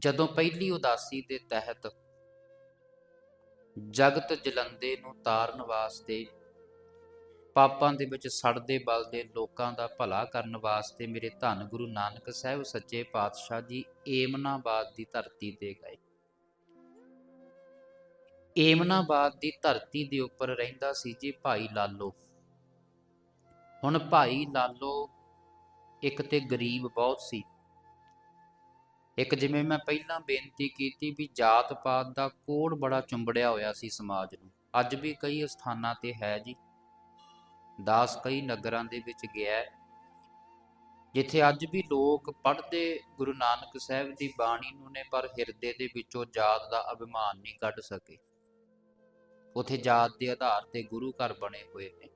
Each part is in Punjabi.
ਜਦੋਂ ਪਹਿਲੀ ਉਦਾਸੀ ਦੇ ਤਹਿਤ ਜਗਤ ਜਲੰਦੇ ਨੂੰ ਤਾਰਨ ਵਾਸਤੇ ਪਾਪਾਂ ਦੇ ਵਿੱਚ ਸੜਦੇ ਬਲਦੇ ਲੋਕਾਂ ਦਾ ਭਲਾ ਕਰਨ ਵਾਸਤੇ ਮੇਰੇ ਧੰਨ ਗੁਰੂ ਨਾਨਕ ਸਾਹਿਬ ਸੱਚੇ ਪਾਤਸ਼ਾਹ ਜੀ ਏਮਨਾਬਾਦ ਦੀ ਧਰਤੀ ਤੇ ਗਏ। ਏਮਨਾਬਾਦ ਦੀ ਧਰਤੀ ਦੇ ਉੱਪਰ ਰਹਿੰਦਾ ਸੀ ਜੀ ਭਾਈ ਲਾਲੋ। ਹੁਣ ਭਾਈ ਲਾਲੋ ਇੱਕ ਤੇ ਗਰੀਬ ਬਹੁਤ ਸੀ। ਇੱਕ ਜਿਵੇਂ ਮੈਂ ਪਹਿਲਾਂ ਬੇਨਤੀ ਕੀਤੀ ਵੀ ਜਾਤ ਪਾਤ ਦਾ ਕੋੜ ਬੜਾ ਚੁੰਬੜਿਆ ਹੋਇਆ ਸੀ ਸਮਾਜ ਨੂੰ। ਅੱਜ ਵੀ ਕਈ ਸਥਾਨਾਂ ਤੇ ਹੈ ਜੀ। ਦਾਸ ਕਈ ਨਗਰਾਂ ਦੇ ਵਿੱਚ ਗਿਆ ਜਿੱਥੇ ਅੱਜ ਵੀ ਲੋਕ ਪੜ੍ਹਦੇ ਗੁਰੂ ਨਾਨਕ ਸਾਹਿਬ ਦੀ ਬਾਣੀ ਨੂੰ ਨੇ ਪਰ ਹਿਰਦੇ ਦੇ ਵਿੱਚੋਂ ਜਾਤ ਦਾ ਅਭਿਮਾਨ ਨਹੀਂ ਕੱਢ ਸਕੇ। ਉਥੇ ਜਾਤ ਦੇ ਆਧਾਰ ਤੇ ਗੁਰੂ ਘਰ ਬਣੇ ਹੋਏ ਨੇ।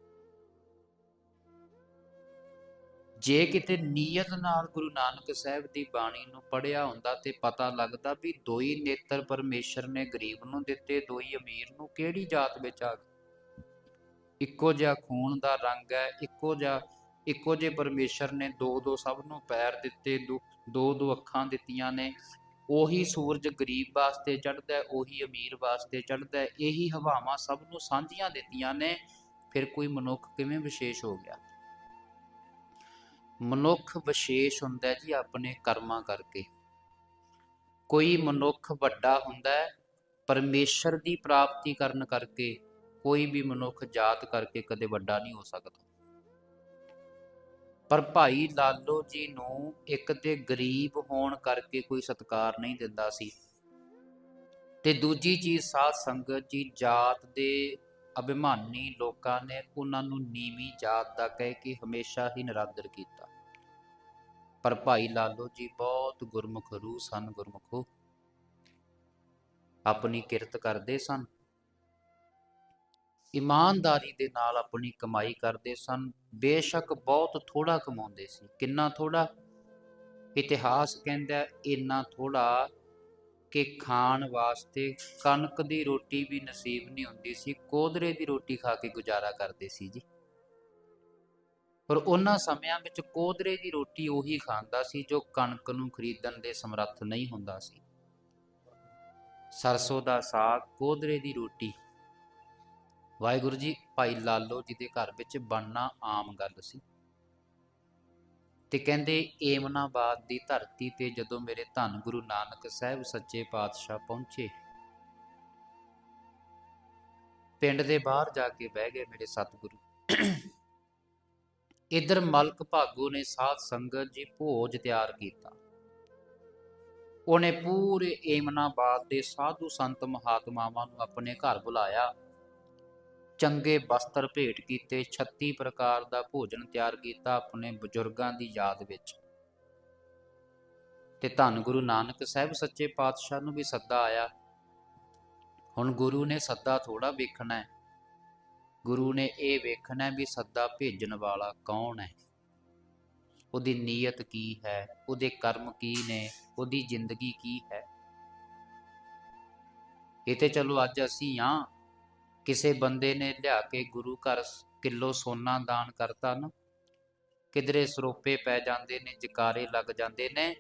ਜੇ ਕਿਤੇ ਨੀਅਤ ਨਾਲ ਗੁਰੂ ਨਾਨਕ ਸਾਹਿਬ ਦੀ ਬਾਣੀ ਨੂੰ ਪੜਿਆ ਹੁੰਦਾ ਤੇ ਪਤਾ ਲੱਗਦਾ ਵੀ ਦੋਈ ਨੇਤਰ ਪਰਮੇਸ਼ਰ ਨੇ ਗਰੀਬ ਨੂੰ ਦਿੱਤੇ, ਦੋਈ ਅਮੀਰ ਨੂੰ ਕਿਹੜੀ ਜਾਤ ਵਿੱਚ ਆ ਗਏ? ਇੱਕੋ ਜਿਹਾ ਖੂਨ ਦਾ ਰੰਗ ਹੈ, ਇੱਕੋ ਜਿਹਾ, ਇੱਕੋ ਜਿਹੇ ਪਰਮੇਸ਼ਰ ਨੇ ਦੋ ਦੋ ਸਭ ਨੂੰ ਪੈਰ ਦਿੱਤੇ ਦੋ ਦੋ ਦੋ ਅੱਖਾਂ ਦਿੱਤੀਆਂ ਨੇ। ਉਹੀ ਸੂਰਜ ਗਰੀਬ ਵਾਸਤੇ ਚੜ੍ਹਦਾ ਉਹੀ ਅਮੀਰ ਵਾਸਤੇ ਚੜਦਾ ਇਹੀ ਹਵਾਵਾਂ ਸਭ ਨੂੰ ਸਾਂਝੀਆਂ ਦਿੱਤੀਆਂ ਨੇ। ਫਿਰ ਕੋਈ ਮਨੁੱਖ ਕਿਵੇਂ ਵਿਸ਼ੇਸ਼ ਹੋ ਗਿਆ? ਮਨੁੱਖ ਵਿਸ਼ੇਸ਼ ਹੁੰਦਾ ਜੀ ਆਪਣੇ ਕਰਮਾਂ ਕਰਕੇ। ਕੋਈ ਮਨੁੱਖ ਵੱਡਾ ਹੁੰਦਾ ਹੈ, ਪਰਮੇਸ਼ਰ ਦੀ ਪ੍ਰਾਪਤੀ ਕਰਨ ਕਰਕੇ, ਕੋਈ ਵੀ ਮਨੁੱਖ ਜਾਤ ਕਰਕੇ ਕਦੇ ਵੱਡਾ ਨਹੀਂ ਹੋ ਸਕਦਾ। ਪਰ ਭਾਈ ਲਾਲੋ ਜੀ ਨੂੰ ਇੱਕ ਤੇ ਗਰੀਬ ਹੋਣ ਕਰਕੇ ਕੋਈ ਸਤਕਾਰ ਨਹੀਂ ਦਿੰਦਾ ਸੀ। ਤੇ ਦੂਜੀ ਚੀਜ਼ ਸਾਧ ਸੰਗਤ ਜੀ ਜਾਤ ਦੇ ਅਭਿਮਾਨੀ ਲੋਕਾਂ ਨੇ ਉਹਨਾਂ ਨੂੰ ਨੀਵੀਂ ਜਾਤ ਦਾ ਕਹਿ ਕੇ ਹਮੇਸ਼ਾ ਹੀ ਨਿਰਾਦਰ ਕੀਤਾ। ਪਰ ਭਾਈ ਲਾਲੋ ਜੀ ਬਹੁਤ ਗੁਰਮੁਖ ਰੂਹ ਸਨ, ਗੁਰਮੁਖੋ ਆਪਣੀ ਕਿਰਤ ਕਰਦੇ ਸਨ। ਇਮਾਨਦਾਰੀ ਦੇ ਨਾਲ ਆਪਣੀ ਕਮਾਈ ਕਰਦੇ ਸਨ। ਬੇਸ਼ੱਕ ਬਹੁਤ ਥੋੜਾ ਕਮਾਉਂਦੇ ਸੀ। ਕਿੰਨਾ ਥੋੜਾ ਇਤਿਹਾਸ ਕਹਿੰਦਾ ਇੰਨਾ ਥੋੜਾ ਕਿ ਖਾਣ ਵਾਸਤੇ ਕਣਕ ਦੀ ਰੋਟੀ ਵੀ ਨਸੀਬ ਨਹੀਂ ਹੁੰਦੀ ਸੀ, ਕੋਦਰੇ ਦੀ ਰੋਟੀ ਖਾ ਕੇ ਗੁਜ਼ਾਰਾ ਕਰਦੇ ਸੀ ਜੀ। ਪਰ ਉਹਨਾਂ ਸਮਿਆਂ ਵਿੱਚ ਕੋਦਰੇ ਦੀ ਰੋਟੀ ਉਹੀ ਖਾਂਦਾ ਸੀ ਜੋ ਕਣਕ ਨੂੰ ਖਰੀਦਣ ਦੇ ਸਮਰੱਥ ਨਹੀਂ ਹੁੰਦਾ ਸੀ। ਸਰਸੋਂ ਦਾ ਸਾਗ, ਕੋਦਰੇ ਦੀ ਰੋਟੀ। ਵਾਹਿਗੁਰੂ ਜੀ, ਭਾਈ ਲਾਲੋ ਜੀ ਦੇ ਘਰ ਵਿੱਚ ਬਣਨਾ ਆਮ ਗੱਲ ਸੀ। ਤੇ ਕਹਿੰਦੇ ਏਮਨਾਬਾਦ ਦੀ ਧਰਤੀ ਤੇ ਜਦੋਂ ਮੇਰੇ ਧੰਨ ਗੁਰੂ ਨਾਨਕ ਸਾਹਿਬ ਸੱਚੇ ਪਾਤਸ਼ਾਹ ਪਹੁੰਚੇ, ਪਿੰਡ ਦੇ ਬਾਹਰ ਜਾ ਕੇ ਬਹਿ ਗਏ ਮੇਰੇ ਸਤਿਗੁਰੂ। ਇਧਰ ਮਲਕ ਭਾਗੋ ਨੇ ਸਾਧ ਸੰਗਤ ਜੀ ਭੋਜ ਤਿਆਰ ਕੀਤਾ। ਉਹਨੇ ਪੂਰੇ ਏਮਨਾਬਾਦ ਦੇ ਸਾਧੂ ਸੰਤ ਮਹਾਤਮਾਵਾਂ ਨੂੰ ਆਪਣੇ ਘਰ ਬੁਲਾਇਆ। ਚੰਗੇ ਵਸਤਰ ਭੇਟ ਕੀਤੇ 36 ਪ੍ਰਕਾਰ ਦਾ ਭੋਜਨ ਤਿਆਰ ਕੀਤਾ ਆਪਣੇ ਬਜ਼ੁਰਗਾਂ ਦੀ ਯਾਦ ਵਿੱਚ। ਤੇ ਧੰਨ ਗੁਰੂ ਨਾਨਕ ਸਾਹਿਬ ਸੱਚੇ ਪਾਤਸ਼ਾਹ ਨੂੰ ਵੀ ਸੱਦਾ ਆਇਆ। ਹੁਣ ਗੁਰੂ ਨੇ ਸੱਦਾ ਥੋੜਾ ਵੇਖਣਾ ਹੈ। ਗੁਰੂ ਨੇ ਇਹ ਵੇਖਣਾ ਵੀ ਸੱਦਾ ਭੇਜਣ ਵਾਲਾ ਕੌਣ ਹੈ? ਉਹਦੀ ਨੀਅਤ ਕੀ ਹੈ? ਉਹਦੇ ਕਰਮ ਕੀ ਨੇ? ਉਹਦੀ ਜ਼ਿੰਦਗੀ ਕੀ ਹੈ? ਇਹ ਤੇ ਚਲੋ ਅੱਜ ਅਸੀਂ ਆ ਕਿਸੇ ਬੰਦੇ ਨੇ ਲਿਆ ਕੇ ਗੁਰੂ ਘਰ ਸ- ਕਿਲੋ ਸੋਨਾ ਦਾਨ ਕਰਤਾ ਨਾ, ਕਿਧਰੇ ਸਰੋਪੇ ਪੈ ਜਾਂਦੇ ਨੇ, ਜਕਾਰੇ ਲੱਗ ਜਾਂਦੇ ਨੇ,